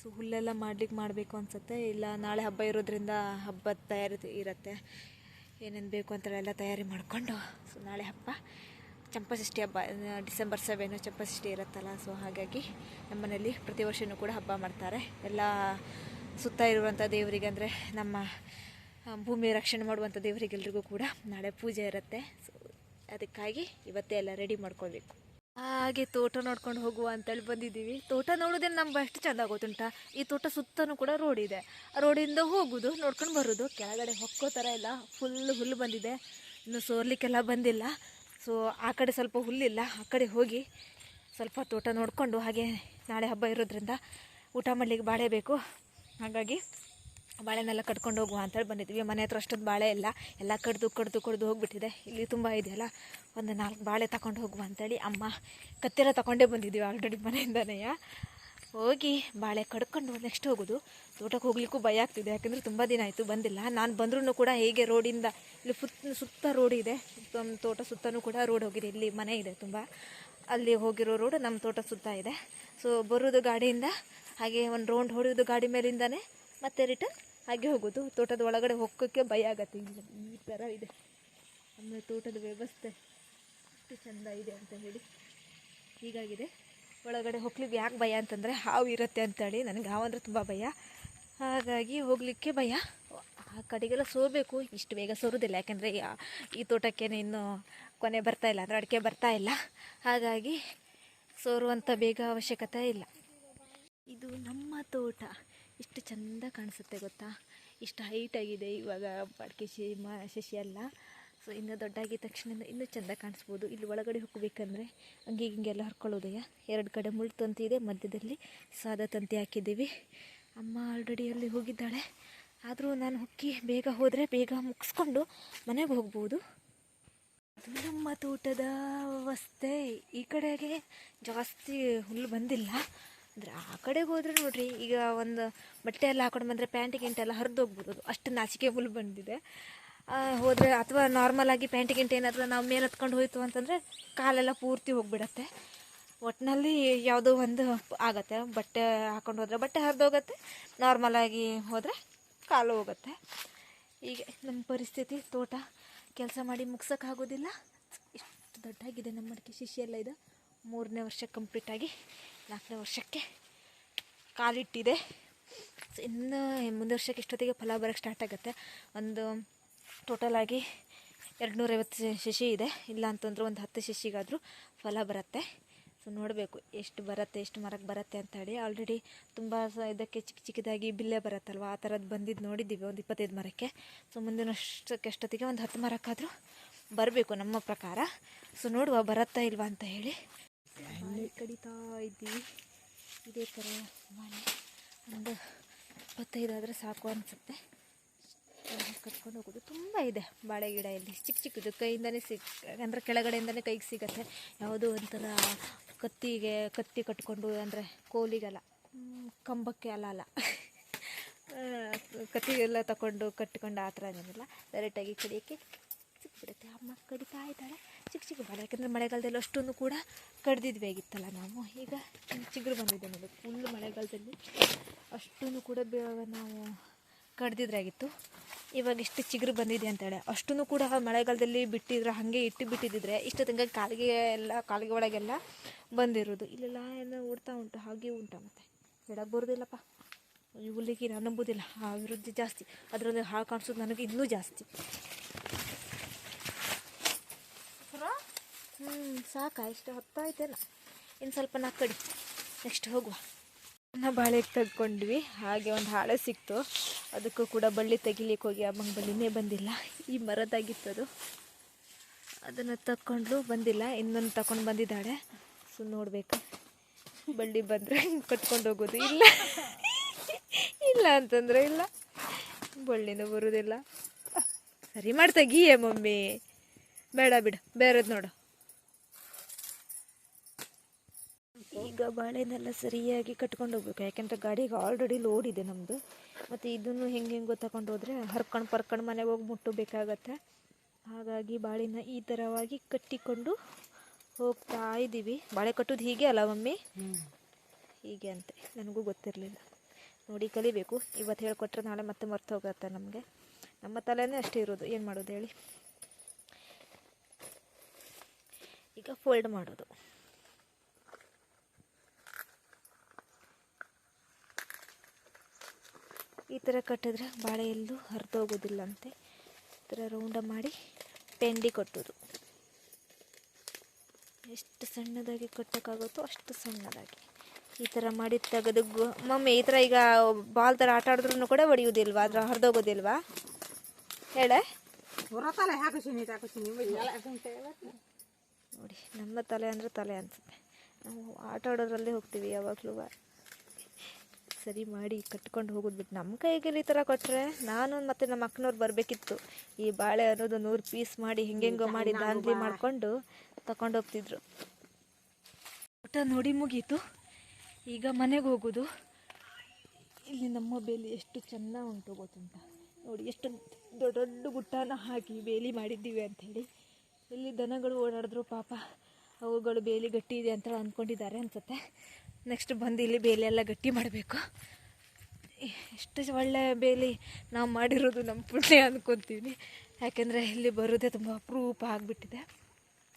ಸೊ ಹುಲ್ಲೆಲ್ಲ ಮಾಡ್ಲಿಕ್ಕೆ ಮಾಡಬೇಕು ಅನ್ಸುತ್ತೆ. ಇಲ್ಲ, ನಾಳೆ ಹಬ್ಬ ಇರೋದ್ರಿಂದ ಹಬ್ಬದ ತಯಾರಿ ಇರುತ್ತೆ. ಏನೇನು ಬೇಕು ಅಂತೇಳೆಲ್ಲ ತಯಾರಿ ಮಾಡಿಕೊಂಡು, ಸೊ ನಾಳೆ ಹಬ್ಬ. ಚಂಪಷಷ್ಠಿ ಹಬ್ಬ ಡಿಸೆಂಬರ್ ಸೆವೆನು ಚಂಪಷಷ್ಠಿ ಇರುತ್ತಲ್ಲ, ಸೊ ಹಾಗಾಗಿ ನಮ್ಮನೇಲಿ ಪ್ರತಿ ವರ್ಷವೂ ಕೂಡ ಹಬ್ಬ ಮಾಡ್ತಾರೆ. ಎಲ್ಲ ಸುತ್ತ ಇರುವಂಥ ದೇವರಿಗೆ ಅಂದರೆ ನಮ್ಮ ಭೂಮಿ ರಕ್ಷಣೆ ಮಾಡುವಂಥ ದೇವರಿಗೆಲ್ರಿಗೂ ಕೂಡ ನಾಳೆ ಪೂಜೆ ಇರುತ್ತೆ. ಸೊ ಅದಕ್ಕಾಗಿ ಇವತ್ತೇ ಎಲ್ಲ ರೆಡಿ ಮಾಡ್ಕೊಳ್ಬೇಕು. ಹಾಗೆ ತೋಟ ನೋಡ್ಕೊಂಡು ಹೋಗುವ ಅಂತೇಳಿ ಬಂದಿದ್ದೀವಿ. ತೋಟ ನೋಡೋದೇ ನಮ್ಗೆ ಅಷ್ಟು ಚೆಂದ ಗೊತ್ತುಂಟ ಈ ತೋಟ ಸುತ್ತನೂ ಕೂಡ ರೋಡ್ ಇದೆ. ರೋಡಿಂದ ಹೋಗೋದು, ನೋಡ್ಕೊಂಡು ಬರೋದು. ಕೆಳಗಡೆ ಹೊಕ್ಕೋ ಥರ ಇಲ್ಲ ಫುಲ್ ಹುಲ್ಲು ಬಂದಿದೆ. ಇನ್ನು ಸೋರ್ಲಿಕ್ಕೆಲ್ಲ ಬಂದಿಲ್ಲ. ಸೊ ಆ ಕಡೆ ಸ್ವಲ್ಪ ಹುಲ್ಲಿಲ್ಲ. ಆ ಕಡೆ ಹೋಗಿ ಸ್ವಲ್ಪ ತೋಟ ನೋಡಿಕೊಂಡು ಹಾಗೆ ನಾಳೆ ಹಬ್ಬ ಇರೋದ್ರಿಂದ ಊಟ ಮಾಡಲಿಕ್ಕೆ ಬಾಳೆ ಬೇಕು. ಹಾಗಾಗಿ ಬಾಳೆನೆಲ್ಲ ಕಟ್ಕೊಂಡು ಹೋಗುವ ಅಂತೇಳಿ ಬಂದಿದ್ವಿ ಮನೆ ಹತ್ರ ಅಷ್ಟೊಂದು ಬಾಳೆ ಇಲ್ಲ. ಎಲ್ಲ ಕಡ್ದು ಕಡ್ದು ಕಡ್ದು ಹೋಗಿಬಿಟ್ಟಿದೆ. ಇಲ್ಲಿ ತುಂಬ ಇದೆಯಲ್ಲ, ಒಂದು ನಾಲ್ಕು ಬಾಳೆ ತಗೊಂಡು ಹೋಗುವ ಅಂತೇಳಿ ಅಮ್ಮ ಕತ್ತಿರ ತಗೊಂಡೇ ಬಂದಿದ್ದೀವಿ ಆಲ್ರೆಡಿ ಮನೆಯಿಂದನೇ. ಹೋಗಿ ಬಾಳೆ ಕಡ್ಕೊಂಡು ನೆಕ್ಸ್ಟ್ ಹೋಗೋದು. ತೋಟಕ್ಕೆ ಹೋಗ್ಲಿಕ್ಕೂ ಭಯ ಆಗ್ತಿದೆ. ಯಾಕಂದರೆ ತುಂಬ ದಿನ ಆಯಿತು, ಬಂದಿಲ್ಲ. ನಾನು ಬಂದ್ರೂ ಕೂಡ ಹೇಗೆ ರೋಡಿಂದ, ಇಲ್ಲಿ ಫುತ್ ಸುತ್ತ ರೋಡ್ ಇದೆ. ನಮ್ಮ ತೋಟ ಸುತ್ತನೂ ಕೂಡ ರೋಡ್ ಹೋಗಿದೆ. ಇಲ್ಲಿ ಮನೆ ಇದೆ ತುಂಬ. ಅಲ್ಲಿ ಹೋಗಿರೋ ರೋಡ್ ನಮ್ಮ ತೋಟ ಸುತ್ತ ಇದೆ. ಸೊ ಬರೋದು ಗಾಡಿಯಿಂದ, ಹಾಗೆ ಒಂದು ರೌಂಡ್ ಹೊಡೆಯೋದು ಗಾಡಿ ಮೇಲಿಂದನೇ ಮತ್ತೆ ರಿಟರ್ನ್ ಹಾಗೆ ಹೋಗೋದು. ತೋಟದ ಒಳಗಡೆ ಹೋಗೋಕ್ಕೆ ಭಯ ಆಗತ್ತೆ. ಈ ಥರ ಇದೆ. ಆಮೇಲೆ ತೋಟದ ವ್ಯವಸ್ಥೆ ಎಷ್ಟು ಚೆಂದ ಇದೆ ಅಂತ ಹೇಳಿ ಹೀಗಾಗಿದೆ. ಒಳಗಡೆ ಹೋಗ್ಲಿಕ್ಕೆ ಯಾಕೆ ಭಯ ಅಂತಂದರೆ ಹಾವು ಇರುತ್ತೆ ಅಂತೇಳಿ ನನಗೆ ಹಾವು ಅಂದರೆ ತುಂಬ ಭಯ. ಹಾಗಾಗಿ ಹೋಗಲಿಕ್ಕೆ ಭಯ. ಆ ಕಡೆಗೆಲ್ಲ ಸೋರಬೇಕು. ಇಷ್ಟು ಬೇಗ ಸೋರೋದಿಲ್ಲ. ಯಾಕೆಂದರೆ ಈ ತೋಟಕ್ಕೆ ಇನ್ನೂ ಕೊನೆ ಬರ್ತಾ ಇಲ್ಲ. ಅಂದರೆ ಅಡಿಕೆ ಬರ್ತಾ ಇಲ್ಲ. ಹಾಗಾಗಿ ಸೋರುವಂಥ ಬೇಗ ಅವಶ್ಯಕತೆ ಇಲ್ಲ. ಇದು ನಮ್ಮ ತೋಟ. ಇಷ್ಟು ಚೆಂದ ಕಾಣಿಸುತ್ತೆ ಗೊತ್ತಾ? ಇಷ್ಟು ಹೈಟಾಗಿದೆ ಇವಾಗ ಅಡಿಕೆ ಶಿ, ಮ, ಶಶಿ ಎಲ್ಲ. ಸೊ ಇನ್ನು ದೊಡ್ಡಾಗಿದ ತಕ್ಷಣ ಇನ್ನೂ ಚೆಂದ ಕಾಣಿಸ್ಬೋದು. ಇಲ್ಲಿ ಒಳಗಡೆ ಹೋಗ್ಬೇಕಂದ್ರೆ ಹಂಗೆ ಹಿಂಗೆಲ್ಲ ಹರ್ಕೊಳ್ಳೋದಯ್ಯ ಎರಡು ಕಡೆ ಮುಳ್ಳು ತಂತಿ ಇದೆ, ಮಧ್ಯದಲ್ಲಿ ಸಾದ ತಂತಿ ಹಾಕಿದ್ದೀವಿ. ಅಮ್ಮ ಆಲ್ರೆಡಿ ಅಲ್ಲಿ ಹೋಗಿದ್ದಾಳೆ. ಆದರೂ ನಾನು ಹೊಕ್ಕಿ ಬೇಗ ಹೋದರೆ ಬೇಗ ಮುಗಿಸ್ಕೊಂಡು ಮನೆಗೆ ಹೋಗ್ಬೋದು. ಅದು ನಮ್ಮ ತೋಟದ ವ್ಯವಸ್ಥೆ ಈ ಕಡೆಗೆ ಜಾಸ್ತಿ ಹುಲ್ಲು ಬಂದಿಲ್ಲ. ಅಂದರೆ ಆ ಕಡೆಗೆ ಹೋದರೆ ನೋಡಿರಿ, ಈಗ ಒಂದು ಬಟ್ಟೆ ಎಲ್ಲ ಹಾಕೊಂಡು ಬಂದರೆ ಪ್ಯಾಂಟ್ ಗಿಂಟ್ ಎಲ್ಲ ಹರಿದು ಅಷ್ಟು ನಾಚಿಕೆ ಫುಲ್ ಬಂದಿದೆ. ಹೋದರೆ ಅಥವಾ ನಾರ್ಮಲಾಗಿ ಪ್ಯಾಂಟ್ ಗಿಂಟ್ ಏನಾದರೂ ನಾವು ಮೇಲೆ ಹತ್ಕೊಂಡು ಹೋಯ್ತು ಅಂತಂದರೆ ಕಾಲೆಲ್ಲ ಪೂರ್ತಿ ಹೋಗ್ಬಿಡತ್ತೆ. ಒಟ್ಟಿನಲ್ಲಿ ಯಾವುದೋ ಒಂದು ಆಗತ್ತೆ. ಬಟ್ಟೆ ಹಾಕೊಂಡು ಹೋದರೆ ಬಟ್ಟೆ ಹರಿದೋಗತ್ತೆ ನಾರ್ಮಲಾಗಿ ಹೋದರೆ ಕಾಲು ಹೋಗುತ್ತೆ. ಈಗ ನಮ್ಮ ಪರಿಸ್ಥಿತಿ, ತೋಟ ಕೆಲಸ ಮಾಡಿ ಮುಗ್ಸೋಕ್ಕಾಗೋದಿಲ್ಲ ಎಷ್ಟು ದೊಡ್ಡಾಗಿದೆ ನಮ್ಮ ಮಡಿಕೆ ಶಿಷ್ಯ ಎಲ್ಲ ಇದು. ಮೂರನೇ ವರ್ಷ ಕಂಪ್ಲೀಟಾಗಿ ನಾಲ್ಕನೇ ವರ್ಷಕ್ಕೆ ಕಾಲಿಟ್ಟಿದೆ. ಇನ್ನು ಮುಂದೆ ವರ್ಷಕ್ಕೆ ಇಷ್ಟೊತ್ತಿಗೆ ಫಲ ಬರೋಕ್ಕೆ ಸ್ಟಾರ್ಟ್ ಆಗುತ್ತೆ. ಒಂದು ಟೋಟಲಾಗಿ ಎರಡು ನೂರೈವತ್ತು ಶಿಶಿ ಇದೆ. ಇಲ್ಲ ಅಂತಂದ್ರೆ ಒಂದು ಹತ್ತು ಶಿಶಿಗಾದರೂ ಫಲ ಬರುತ್ತೆ. ಸೊ ನೋಡಬೇಕು ಎಷ್ಟು ಬರುತ್ತೆ, ಎಷ್ಟು ಮರಕ್ಕೆ ಬರುತ್ತೆ ಅಂತ ಹೇಳಿ. ಆಲ್ರೆಡಿ ತುಂಬ ಸ, ಇದಕ್ಕೆ ಚಿಕ್ಕ ಚಿಕ್ಕದಾಗಿ ಬಿಲ್ಲೆ ಬರುತ್ತಲ್ವ? ಆ ಥರದ್ದು ಬಂದಿದ್ದು ನೋಡಿದ್ದೀವಿ ಒಂದು ಇಪ್ಪತ್ತೈದು ಮರಕ್ಕೆ. ಸೊ ಮುಂದಿನ ವರ್ಷಕ್ಕೆ ಅಷ್ಟೊತ್ತಿಗೆ ಒಂದು ಹತ್ತು ಮರಕ್ಕಾದರೂ ಬರಬೇಕು ನಮ್ಮ ಪ್ರಕಾರ. ಸೊ ನೋಡುವ ಬರುತ್ತಾ ಇಲ್ವಾ ಅಂತ ಹೇಳಿ. ಬಾಳೆ ಕಡಿತಾ ಇದ್ದೀವಿ ಇದೇ ಥರ ಮಾಡಿ ಒಂದು ಇಪ್ಪತ್ತೈದು ಆದರೆ ಸಾಕು ಅನಿಸುತ್ತೆ. ಕಟ್ಕೊಂಡು ಹೋಗೋದು ತುಂಬ ಇದೆ ಬಾಳೆ ಗಿಡ ಇಲ್ಲಿ. ಚಿಕ್ಕ ಚಿಕ್ಕದು ಕೈಯಿಂದನೇ ಸಿಕ್ ಅಂದರೆ ಕೆಳಗಡೆಯಿಂದನೇ ಕೈಗೆ ಸಿಗತ್ತೆ. ಯಾವುದೋ ಒಂಥರ ಕತ್ತಿಗೆ, ಕತ್ತಿ ಕಟ್ಕೊಂಡು ಅಂದರೆ ಕೋಲಿಗೆಲ್ಲ. ಕಂಬಕ್ಕೆ ಅಲ್ಲ ಅಲ್ಲ. ಕತ್ತಿಗೆಲ್ಲ ತಗೊಂಡು ಕಟ್ಕೊಂಡು ಆ ಥರ ಏನಿಲ್ಲ. ಡೈರೆಕ್ಟಾಗಿ ಕಡಿಯೋಕ್ಕೆ ಸಿಕ್ಬಿಡುತ್ತೆ ಅಮ್ಮ ಕಡಿತಾ ಇದ್ದಾಳೆ. ಚಿಕ್ಕ ಚಿಕ್ಕ ಬರ ಯಾಕಂದರೆ ಮಳೆಗಾಲದಲ್ಲಿ ಅಷ್ಟೊಂದು ಕೂಡ ಕಡ್ದಿದ್ವಿ ಆಗಿತ್ತಲ್ಲ ನಾವು. ಈಗ ಚಿಗುರು ಬಂದಿದೆ ನೋಡಿ ಫುಲ್ ಮಳೆಗಾಲದಲ್ಲಿ ಅಷ್ಟೊಂದು ಕೂಡ ನಾವು ಕಡ್ದಿದ್ರಾಗಿತ್ತು ಇವಾಗ ಇಷ್ಟು ಚಿಗುರು ಬಂದಿದೆ ಅಂತೇಳಿ ಅಷ್ಟೂ ಕೂಡ ಮಳೆಗಾಲದಲ್ಲಿ ಬಿಟ್ಟಿದ್ರೆ, ಹಾಗೆ ಇಟ್ಟು ಬಿಟ್ಟಿದ್ದಿದ್ರೆ, ಇಷ್ಟು ತನಕ ಕಾಲಿಗೆ ಎಲ್ಲ, ಕಾಲಿಗೆ ಒಳಗೆಲ್ಲ ಬಂದಿರೋದು. ಇಲ್ಲೆಲ್ಲ ಎಲ್ಲ ಉಡ್ತಾ ಉಂಟು, ಹಾಗೆ ಉಂಟ ಮತ್ತೆ. ಹೇಳಕ್ಕೆ ಬರೋದಿಲ್ಲಪ್ಪ. ಈ ಹುಲ್ಲಿಗೆ ನಾನು ನಂಬೋದಿಲ್ಲ. ಆ ಅಭಿವೃದ್ಧಿ ಜಾಸ್ತಿ. ಅದರಲ್ಲಿ ಹಾಳು ಕಾಣಿಸೋದು ನನಗೆ ಇನ್ನೂ ಜಾಸ್ತಿ. ಹ್ಞೂ ಸಾಕಾ, ಇಷ್ಟು ಹೊತ್ತಾಯ್ತೇನ ಇನ್ನು ಸ್ವಲ್ಪ ನಾ ಕಡಿ ನೆಕ್ಸ್ಟ್ ಹೋಗುವ. ನಾ ಬಾಳೆ ತೆಗ್ಕೊಂಡ್ವಿ ಹಾಗೆ ಒಂದು ಹಾಳೆ ಸಿಕ್ತು. ಅದಕ್ಕೂ ಕೂಡ ಬಳ್ಳಿ ತೆಗಿಲಿಕ್ಕೆ ಹೋಗಿ ಅಮ್ಮಂಗೆ ಬಳ್ಳಿನೇ ಬಂದಿಲ್ಲ. ಈ ಮರದಾಗಿತ್ತು ಅದು. ಅದನ್ನು ತಕ್ಕೊಂಡ್ಲು, ಬಂದಿಲ್ಲ. ಇನ್ನೊಂದು ತಗೊಂಡು ಬಂದಿದ್ದಾಳೆ. ಸೊ, ನೋಡಬೇಕು. ಬಳ್ಳಿ ಬಂದರೆ ಕಟ್ಕೊಂಡು ಹೋಗೋದು ಇಲ್ಲ. ಇಲ್ಲ ಅಂತಂದರೆ ಇಲ್ಲ. ಬಳ್ಳಿನೂ ಬರೋದಿಲ್ಲ. ಸರಿ ಮಾಡಿ ತೆಗಿಯೇ ಮಮ್ಮಿ. ಬೇಡ ಬಿಡು, ಬೇರೆದು ನೋಡು. ಈಗ ಬಾಳೆನೆಲ್ಲ ಸರಿಯಾಗಿ ಕಟ್ಕೊಂಡು ಹೋಗ್ಬೇಕು. ಯಾಕೆಂದ್ರೆ ಗಾಡಿಗೆ ಆಲ್ರೆಡಿ ಲೋಡ್ ಇದೆ ನಮ್ಮದು ಮತ್ತು ಇದನ್ನು ಹೆಂಗೆ ಹೆಂಗೆ ತಗೊಂಡು ಹೋದರೆ ಹರ್ಕೊಂಡು ಪರ್ಕೊಂಡು ಮನೆಗೆ ಹೋಗಿ ಮುಟ್ಟಬೇಕಾಗತ್ತೆ ಹಾಗಾಗಿ ಬಾಳೆನ ಈ ಥರವಾಗಿ ಕಟ್ಟಿಕೊಂಡು ಹೋಗ್ತಾ ಇದ್ದೀವಿ. ಬಾಳೆ ಕಟ್ಟೋದು ಹೀಗೆ ಅಲ್ಲ ಮಮ್ಮಿ? ಹೀಗೆ ಅಂತೆ. ನನಗೂ ಗೊತ್ತಿರಲಿಲ್ಲ. ನೋಡಿ ಕಲಿಬೇಕು. ಇವತ್ತು ಹೇಳ್ಕೊಟ್ರೆ ನಾಳೆ ಮತ್ತೆ ಮರ್ತು ಹೋಗತ್ತೆ ನಮಗೆ. ನಮ್ಮ ತಲೆನೇ ಅಷ್ಟೇ ಇರೋದು. ಏನು ಮಾಡೋದು ಹೇಳಿ? ಈಗ ಫೋಲ್ಡ್ ಮಾಡೋದು. ಈ ಥರ ಕಟ್ಟಿದ್ರೆ ಬಾಳೆ ಎಲ್ಲೂ ಹರಿದೋಗೋದಿಲ್ಲಂತೆ. ಈ ಥರ ರೌಂಡ ಮಾಡಿ ಪೆಂಡಿ ಕಟ್ಟೋದು. ಎಷ್ಟು ಸಣ್ಣದಾಗಿ ಕಟ್ಟೋಕ್ಕಾಗುತ್ತೋ ಅಷ್ಟು ಸಣ್ಣದಾಗಿ. ಈ ಥರ ಮಾಡಿ ತೆಗೆದು ಮಮ್ಮಿ ಈ ಥರ ಈಗ ಬಾಲ್ ಥರ ಆಟ ಆಡಿದ್ರೂ ಕೂಡ ಹೊಡಿಯೋದಿಲ್ವಾ ಅದ್ರ ಹರಿದೋಗೋದಿಲ್ವಾ? ಹೇಳ? ನೋಡಿ ನಮ್ಮ ತಲೆ ಅಂದರೆ ತಲೆ ಅನಿಸುತ್ತೆ. ನಾವು ಆಟ ಆಡೋದ್ರಲ್ಲೇ ಹೋಗ್ತೀವಿ ಯಾವಾಗಲೂ. ಸರಿ ಮಾಡಿ ಕಟ್ಕೊಂಡು ಹೋಗೋದು ಬಿಟ್ಟು ನಮ್ಮ ಕೈಗೆ ಈ ಥರ ಕೊಟ್ಟರೆ ನಾನು ಮತ್ತು ನಮ್ಮ ಅಕ್ಕನವ್ರು ಬರಬೇಕಿತ್ತು. ಈ ಬಾಳೆ ಅನ್ನೋದು ನೂರು ಪೀಸ್ ಮಾಡಿ ಹೆಂಗೆಂಗೋ ಮಾಡಿ ದಾಂಧಲಿ ಮಾಡಿಕೊಂಡು ತಗೊಂಡು ಹೋಗ್ತಿದ್ರು. ಊಟ ನೋಡಿ ಮುಗೀತು. ಈಗ ಮನೆಗೆ ಹೋಗೋದು. ಇಲ್ಲಿ ನಮ್ಮ ಬೇಲಿ ಎಷ್ಟು ಚೆಂದ ಉಂಟು ಗೊತ್ತುಂಟ? ನೋಡಿ ಎಷ್ಟು ದೊಡ್ಡ ದೊಡ್ಡ ಗುಟ್ಟಾನ ಹಾಕಿ ಬೇಲಿ ಮಾಡಿದ್ದೀವಿ ಅಂಥೇಳಿ. ಇಲ್ಲಿ ದನಗಳು ಓಡಾಡಿದ್ರು ಪಾಪ ಅವುಗಳು ಬೇಲಿ ಗಟ್ಟಿ ಇದೆ ಅಂತ ಅಂದ್ಕೊಂಡಿದ್ದಾರೆ ಅನ್ಸುತ್ತೆ. ನೆಕ್ಸ್ಟ್ ಬಂದು ಇಲ್ಲಿ ಬೇಲಿ ಎಲ್ಲ ಗಟ್ಟಿ ಮಾಡಬೇಕು. ಎಷ್ಟು ಒಳ್ಳೆಯ ಬೇಲಿ ನಾವು ಮಾಡಿರೋದು ನಮ್ಮ ಪುಣ್ಯ ಅಂದ್ಕೊತೀವಿ ಯಾಕೆಂದರೆ ಇಲ್ಲಿ ಬರೋದೇ ತುಂಬ ಅಪರೂಪ ಆಗಿಬಿಟ್ಟಿದೆ.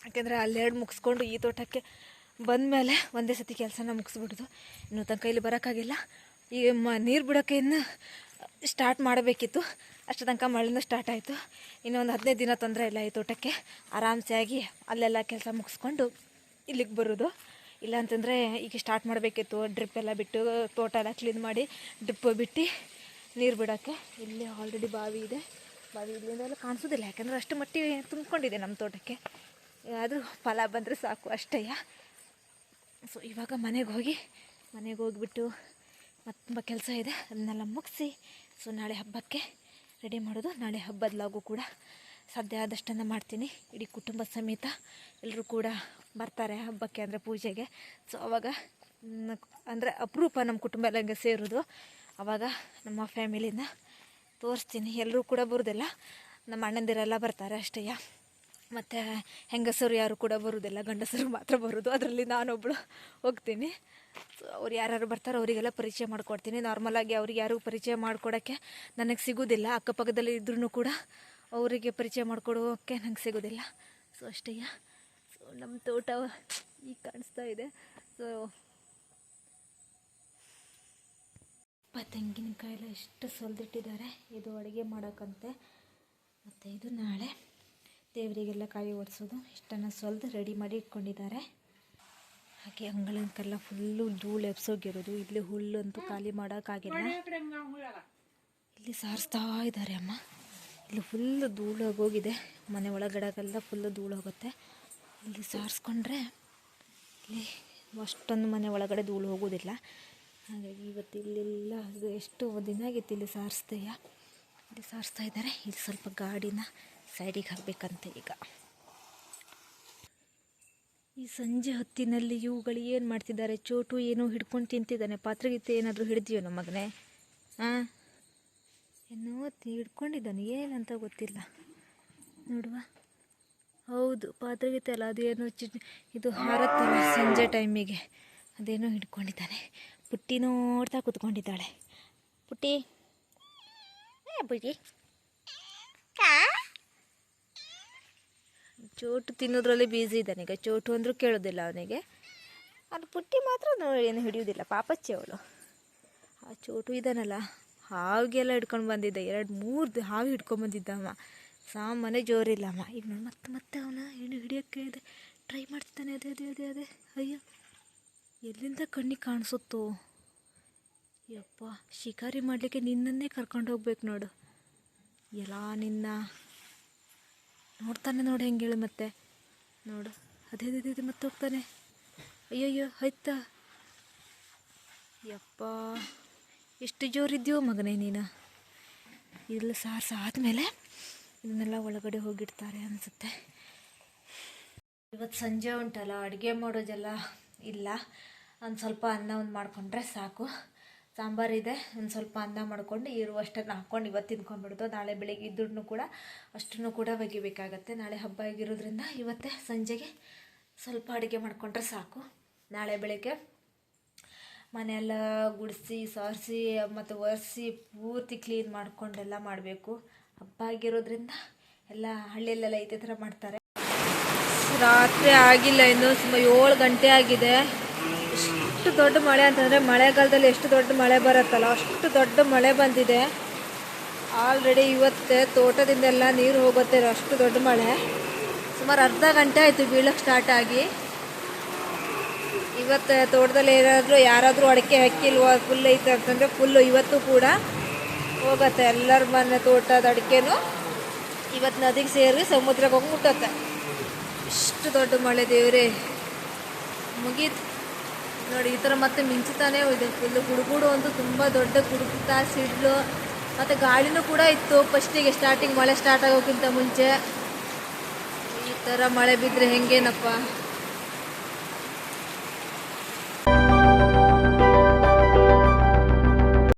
ಯಾಕೆಂದರೆ ಅಲ್ಲೆರಡು ಮುಗಿಸ್ಕೊಂಡು ಈ ತೋಟಕ್ಕೆ ಬಂದಮೇಲೆ ಒಂದೇ ಸತಿ ಕೆಲಸನ ಮುಗಿಸ್ಬಿಡೋದು. ಇನ್ನು ತನಕ ಇಲ್ಲಿ ಬರೋಕ್ಕಾಗಿಲ್ಲ. ಈ ಮ, ನೀರು ಬಿಡೋಕ್ಕೆ ಇನ್ನು ಸ್ಟಾರ್ಟ್ ಮಾಡಬೇಕಿತ್ತು. ಅಷ್ಟು ತನಕ ಮಳೆನೂ ಸ್ಟಾರ್ಟ್ ಆಯಿತು. ಇನ್ನೊಂದು ಹದಿನೈದು ದಿನ ತೊಂದರೆ ಇಲ್ಲ ಈ ತೋಟಕ್ಕೆ. ಆರಾಮ್ಸೆ ಆಗಿ ಅಲ್ಲೆಲ್ಲ ಕೆಲಸ ಮುಗಿಸ್ಕೊಂಡು ಇಲ್ಲಿಗೆ ಬರೋದು. ಇಲ್ಲ ಅಂತಂದರೆ ಈಗ ಸ್ಟಾರ್ಟ್ ಮಾಡಬೇಕಿತ್ತು ಡ್ರಿಪ್ ಎಲ್ಲ ಬಿಟ್ಟು ತೋಟ ಎಲ್ಲ ಕ್ಲೀನ್ ಮಾಡಿ ಡ್ರಿಪ್ ಬಿಟ್ಟು ನೀರು ಬಿಡೋಕ್ಕೆ ಇಲ್ಲಿ ಆಲ್ರೆಡಿ ಬಾವಿ ಇದೆ. ಬಾವಿ ಇಲ್ಲಿಂದ ಎಲ್ಲ ಕಾಣಿಸೋದಿಲ್ಲ, ಯಾಕಂದರೆ ಅಷ್ಟು ಮಟ್ಟಿ ತುಂಬಿಕೊಂಡಿದೆ ನಮ್ಮ ತೋಟಕ್ಕೆ. ಆದರೂ ಫಲ ಬಂದರೆ ಸಾಕು ಅಷ್ಟೇಯ ಸೊ ಇವಾಗ ಮನೆಗೆ ಹೋಗಿ, ಮನೆಗೆ ಹೋಗಿಬಿಟ್ಟು ಮತ್ತು ತುಂಬ ಕೆಲಸ ಇದೆ, ಅದನ್ನೆಲ್ಲ ಮುಗಿಸಿ ಸೊ ನಾಳೆ ಹಬ್ಬಕ್ಕೆ ರೆಡಿ ಮಾಡೋದು. ನಾಳೆ ಹಬ್ಬದ ಲಾಗು ಕೂಡ ಸಾಧ್ಯ ಆದಷ್ಟನ್ನು ಮಾಡ್ತೀನಿ. ಇಡೀ ಕುಟುಂಬ ಸಮೇತ ಎಲ್ಲರೂ ಕೂಡ ಬರ್ತಾರೆ ಹಬ್ಬಕ್ಕೆ ಅಂದರೆ ಪೂಜೆಗೆ. ಸೊ ಅವಾಗ ಅಂದರೆ ಅಪರೂಪ ನಮ್ಮ ಕುಟುಂಬ ಎಲ್ಲ ಸೇರೋದು. ಅವಾಗ ನಮ್ಮ ಫ್ಯಾಮಿಲಿನ ತೋರಿಸ್ತೀನಿ. ಎಲ್ಲರೂ ಕೂಡ ಬರೋದಿಲ್ಲ. ನಮ್ಮ ಅಣ್ಣಂದಿರೆಲ್ಲ ಬರ್ತಾರೆ ಅಷ್ಟೇಯ ಮತ್ತು ಹೆಂಗಸರು ಯಾರು ಕೂಡ ಬರೋದಿಲ್ಲ. ಗಂಡಸರು ಮಾತ್ರ ಬರೋದು. ಅದರಲ್ಲಿ ನಾನೊಬ್ಬಳು ಹೋಗ್ತೀನಿ. ಸೊ ಅವ್ರು ಯಾರ್ಯಾರು ಬರ್ತಾರೋ ಅವರಿಗೆಲ್ಲ ಪರಿಚಯ ಮಾಡಿಕೊಡ್ತೀನಿ. ನಾರ್ಮಲಾಗಿ ಅವ್ರಿಗೆ ಯಾರಿಗೂ ಪರಿಚಯ ಮಾಡಿಕೊಡೋಕ್ಕೆ ನನಗೆ ಸಿಗೋದಿಲ್ಲ. ಅಕ್ಕಪಕ್ಕದಲ್ಲಿ ಇದ್ರೂ ಕೂಡ ಅವರಿಗೆ ಪರಿಚಯ ಮಾಡಿಕೊಡೋಕ್ಕೆ ನಂಗೆ ಸಿಗೋದಿಲ್ಲ. ಸೊ ಅಷ್ಟೇಯ ಸೊ ನಮ್ಮ ತೋಟ ಈಗ ಕಾಣಿಸ್ತಾ ಇದೆ. ಸೊ ತೆಂಗಿನಕಾಯೆಲ್ಲ ಎಷ್ಟು ಸೊಲ್ದಿಟ್ಟಿದ್ದಾರೆ. ಇದು ಅಡುಗೆ ಮಾಡೋಕ್ಕಂತೆ ಮತ್ತು ಇದು ನಾಳೆ ದೇವರಿಗೆಲ್ಲ ಕಾಯಿ ಒರೆಸೋದು ಇಷ್ಟನ್ನು ಸೊಲ್ದು ರೆಡಿ ಮಾಡಿ ಇಟ್ಕೊಂಡಿದ್ದಾರೆ. ಹಾಗೆ ಅಂಗಳಕ್ಕೆಲ್ಲ ಫುಲ್ಲು ಧೂಳು ಎಬ್ಸೋಗಿರೋದು. ಇಲ್ಲಿ ಹುಲ್ಲಂತೂ ಖಾಲಿ ಮಾಡೋಕ್ಕಾಗಿಲ್ಲ ಇಲ್ಲಿ ಸಾರಿಸ್ತಾ ಇದ್ದಾರೆ ಅಮ್ಮ. ಇಲ್ಲಿ ಫುಲ್ ಧೂಳು ಹೋಗಿದೆ ಮನೆ ಒಳಗಡೆಗೆಲ್ಲ ಫುಲ್ಲು ಧೂಳು ಹೋಗುತ್ತೆ ಇಲ್ಲಿ ಸಾರಿಸ್ಕೊಂಡ್ರೆ ಇಲ್ಲಿ ಅಷ್ಟೊಂದು ಮನೆ ಒಳಗಡೆ ಧೂಳು ಹೋಗೋದಿಲ್ಲ. ಹಾಗಾಗಿ ಇವತ್ತು ಇಲ್ಲೆಲ್ಲ ಎಷ್ಟು ದಿನ ಆಗಿತ್ತು ಇಲ್ಲಿ ಸಾರಿಸ್ದೆಯ? ಇಲ್ಲಿ ಸಾರಿಸ್ತಾ ಇದ್ದಾರೆ. ಇಲ್ಲಿ ಸ್ವಲ್ಪ ಗಾಡಿನ ಸೈಡಿಗೆ ಹಾಕಬೇಕಂತೆ ಈಗ. ಈ ಸಂಜೆ ಹೊತ್ತಿನಲ್ಲಿ ಇವುಗಳು ಏನು ಮಾಡ್ತಿದ್ದಾರೆ? ಚೋಟು ಏನೋ ಹಿಡ್ಕೊಂಡು ತಿಂತಿದ್ದಾನೆ. ಪಾತ್ರೆಗಿತ್ತೆ ಏನಾದರೂ ಹಿಡಿದೀವೋ ನಮ್ಮ ಮಗನೇ ಹಾಂ ಏನೋ ಹಿಡ್ಕೊಂಡಿದ್ದಾನೆ ಏನಂತ ಗೊತ್ತಿಲ್ಲ. ನೋಡುವ. ಹೌದು, ಪಾತ್ರೆಗೀತೆ ಅಲ್ಲ, ಅದೇನೋ ಚಿ ಇದು ಹಾರತ್ತಲ್ಲ ಸಂಜೆ ಟೈಮಿಗೆ. ಅದೇನೋ ಹಿಡ್ಕೊಂಡಿದ್ದಾನೆ. ಪುಟ್ಟಿ ನೋಡ್ತಾ ಕೂತ್ಕೊಂಡಿದ್ದಾಳೆ. ಪುಟ್ಟಿ. ಪುಟ್ಟಿ. ಚೋಟು ತಿನ್ನೋದ್ರಲ್ಲಿ ಬ್ಯುಸಿ ಇದ್ದಾನೆ. ಈಗ ಚೋಟು ಅಂದರೂ ಕೇಳೋದಿಲ್ಲ ಅವನಿಗೆ. ಅದು ಪುಟ್ಟಿ ಮಾತ್ರ ಏನು ಹಿಡಿಯೋದಿಲ್ಲ ಪಾಪಚ್ಚಿ ಅವಳು. ಆ ಚೋಟು ಇದ್ದಾನಲ್ಲ. ಹಾವಿಗೆಲ್ಲ ಹಿಡ್ಕೊಂಡು ಬಂದಿದ್ದ. ಎರಡು ಮೂರು ಹಾವು ಹಿಡ್ಕೊಂಡು ಬಂದಿದ್ದ ಅಮ್ಮ ಸಾಮಾನ್ಯ ಜೋರಿಲ್ಲ ಅಮ್ಮ ಈಗ ನೋಡಿ ಮತ್ತೆ ಮತ್ತೆ ಅವನ ಏನು ಹಿಡಿಯೋಕ್ಕೆ ಇದೆ. ಟ್ರೈ ಮಾಡ್ತಾನೆ. ಅದೇ ಅದೇ ಅದೇ ಅದೇ. ಅಯ್ಯೋ. ಎಲ್ಲಿಂದ ಕಣ್ಣಿಗೆ ಕಾಣಿಸುತ್ತೋ? ಯಪ್ಪ, ಶಿಕಾರಿ ಮಾಡಲಿಕ್ಕೆ ನಿನ್ನನ್ನೇ ಕರ್ಕೊಂಡು ಹೋಗ್ಬೇಕು ನೋಡು. ಎಲ್ಲ ನಿನ್ನ. ನೋಡ್ತಾನೆ ನೋಡಿ ಹೆಂಗೆ ಹೇಳು ಮತ್ತೆ. ನೋಡು. ಅದೇ ಅದೇ ಅದೇ ಮತ್ತೆ ಹೋಗ್ತಾನೆ. ಅಯ್ಯಯ್ಯೋ, ಆಯ್ತಾ? ಯಪ್ಪ. ಎಷ್ಟು ಜೋರಿದ್ಯೋ ಮಗನೇ ನೀನು. ಇಲ್ಲ ಸಾರ್ಸ ಆದಮೇಲೆ ಇದನ್ನೆಲ್ಲ ಒಳಗಡೆ ಹೋಗಿಡ್ತಾರೆ ಅನಿಸುತ್ತೆ. ಇವತ್ತು ಸಂಜೆ ಉಂಟಲ್ಲ, ಅಡುಗೆ ಮಾಡೋದೆಲ್ಲ ಇಲ್ಲ. ಒಂದು ಸ್ವಲ್ಪ ಅನ್ನ ಒಂದು ಮಾಡಿಕೊಂಡ್ರೆ ಸಾಕು. ಸಾಂಬಾರಿದೆ ಒಂದು ಸ್ವಲ್ಪ ಅನ್ನ ಮಾಡ್ಕೊಂಡು ಇರುವಷ್ಟನ್ನು ಹಾಕ್ಕೊಂಡು ಇವತ್ತು ತಿನ್ಕೊಂಡ್ಬಿಡ್ದು. ನಾಳೆ ಬೆಳಿಗ್ಗೆ ಇದ್ರೂ ಕೂಡ ಅಷ್ಟನ್ನು ಕೂಡ ಒಗಿಬೇಕಾಗತ್ತೆ. ನಾಳೆ ಹಬ್ಬ ಆಗಿರೋದ್ರಿಂದ ಇವತ್ತೇ ಸಂಜೆಗೆ ಸ್ವಲ್ಪ ಅಡುಗೆ ಮಾಡಿಕೊಂಡ್ರೆ ಸಾಕು. ನಾಳೆ ಬೆಳಿಗ್ಗೆ ಮನೆಯೆಲ್ಲ ಗುಡಿಸಿ, ಸಾರಿಸಿ, ಮತ್ತು ಒರೆಸಿ ಪೂರ್ತಿ ಕ್ಲೀನ್ ಮಾಡ್ಕೊಂಡೆಲ್ಲ ಮಾಡಬೇಕು. ಹಬ್ಬ ಆಗಿರೋದ್ರಿಂದ ಎಲ್ಲ ಹಳ್ಳಿಯಲ್ಲೆಲ್ಲ ಇದೇ ಥರ ಮಾಡ್ತಾರೆ. ರಾತ್ರಿ ಆಗಿಲ್ಲ ಇನ್ನು, ಸುಮಾರು ಏಳು ಗಂಟೆ ಆಗಿದೆ. ಎಷ್ಟು ದೊಡ್ಡ ಮಳೆ ಅಂತಂದರೆ, ಮಳೆಗಾಲದಲ್ಲಿ ಎಷ್ಟು ದೊಡ್ಡ ಮಳೆ ಬರುತ್ತಲ್ಲ, ಅಷ್ಟು ದೊಡ್ಡ ಮಳೆ ಬಂದಿದೆ. ಆಲ್ರೆಡಿ ಇವತ್ತೇ ತೋಟದಿಂದೆಲ್ಲ ನೀರು ಹೋಗುತ್ತೆ, ಅಷ್ಟು ದೊಡ್ಡ ಮಳೆ. ಸುಮಾರು ಅರ್ಧ ಗಂಟೆ ಆಯಿತು ಬೀಳಕ್ಕೆ ಸ್ಟಾರ್ಟ್ ಆಗಿ. ಇವತ್ತು ತೋಟದಲ್ಲಿ ಏನಾದರೂ ಯಾರಾದರೂ ಅಡಿಕೆ ಹಾಕಿಲ್ವ? ಫುಲ್ ಐತೆ ಅಂತಂದರೆ ಫುಲ್ಲು ಇವತ್ತು ಕೂಡ ಹೋಗತ್ತೆ. ಎಲ್ಲರ ಮನೆ ತೋಟದ ಅಡಿಕೆನೂ ಇವತ್ತು ನದಿಗೆ ಸೇರಿ ಸಮುದ್ರಕ್ಕೆ ಹೋಗಿ ಮುಟ್ಟತ್ತೆ. ಇಷ್ಟು ದೊಡ್ಡ ಮಳೆ ದೇವರೇ. ಮುಗೀತು. ನೋಡಿ, ಈ ಥರ ಮತ್ತೆ ಮಿಂಚುತ್ತಾನೆ ಇದೆ ಫುಲ್ಲು ಗುಡುಗುಡು ಅಂತೂ ತುಂಬ ದೊಡ್ಡ ಗುಡುಗುತ್ತಾ ಸಿಡ್ಲು, ಮತ್ತು ಗಾಳಿನೂ ಕೂಡ ಇತ್ತು. ಫಸ್ಟಿಗೆ ಸ್ಟಾರ್ಟಿಂಗ್ ಮಳೆ ಸ್ಟಾರ್ಟ್ ಆಗೋಕ್ಕಿಂತ ಮುಂಚೆ. ಈ ಥರ ಮಳೆ ಬಿದ್ದರೆ ಹೆಂಗೇನಪ್ಪ?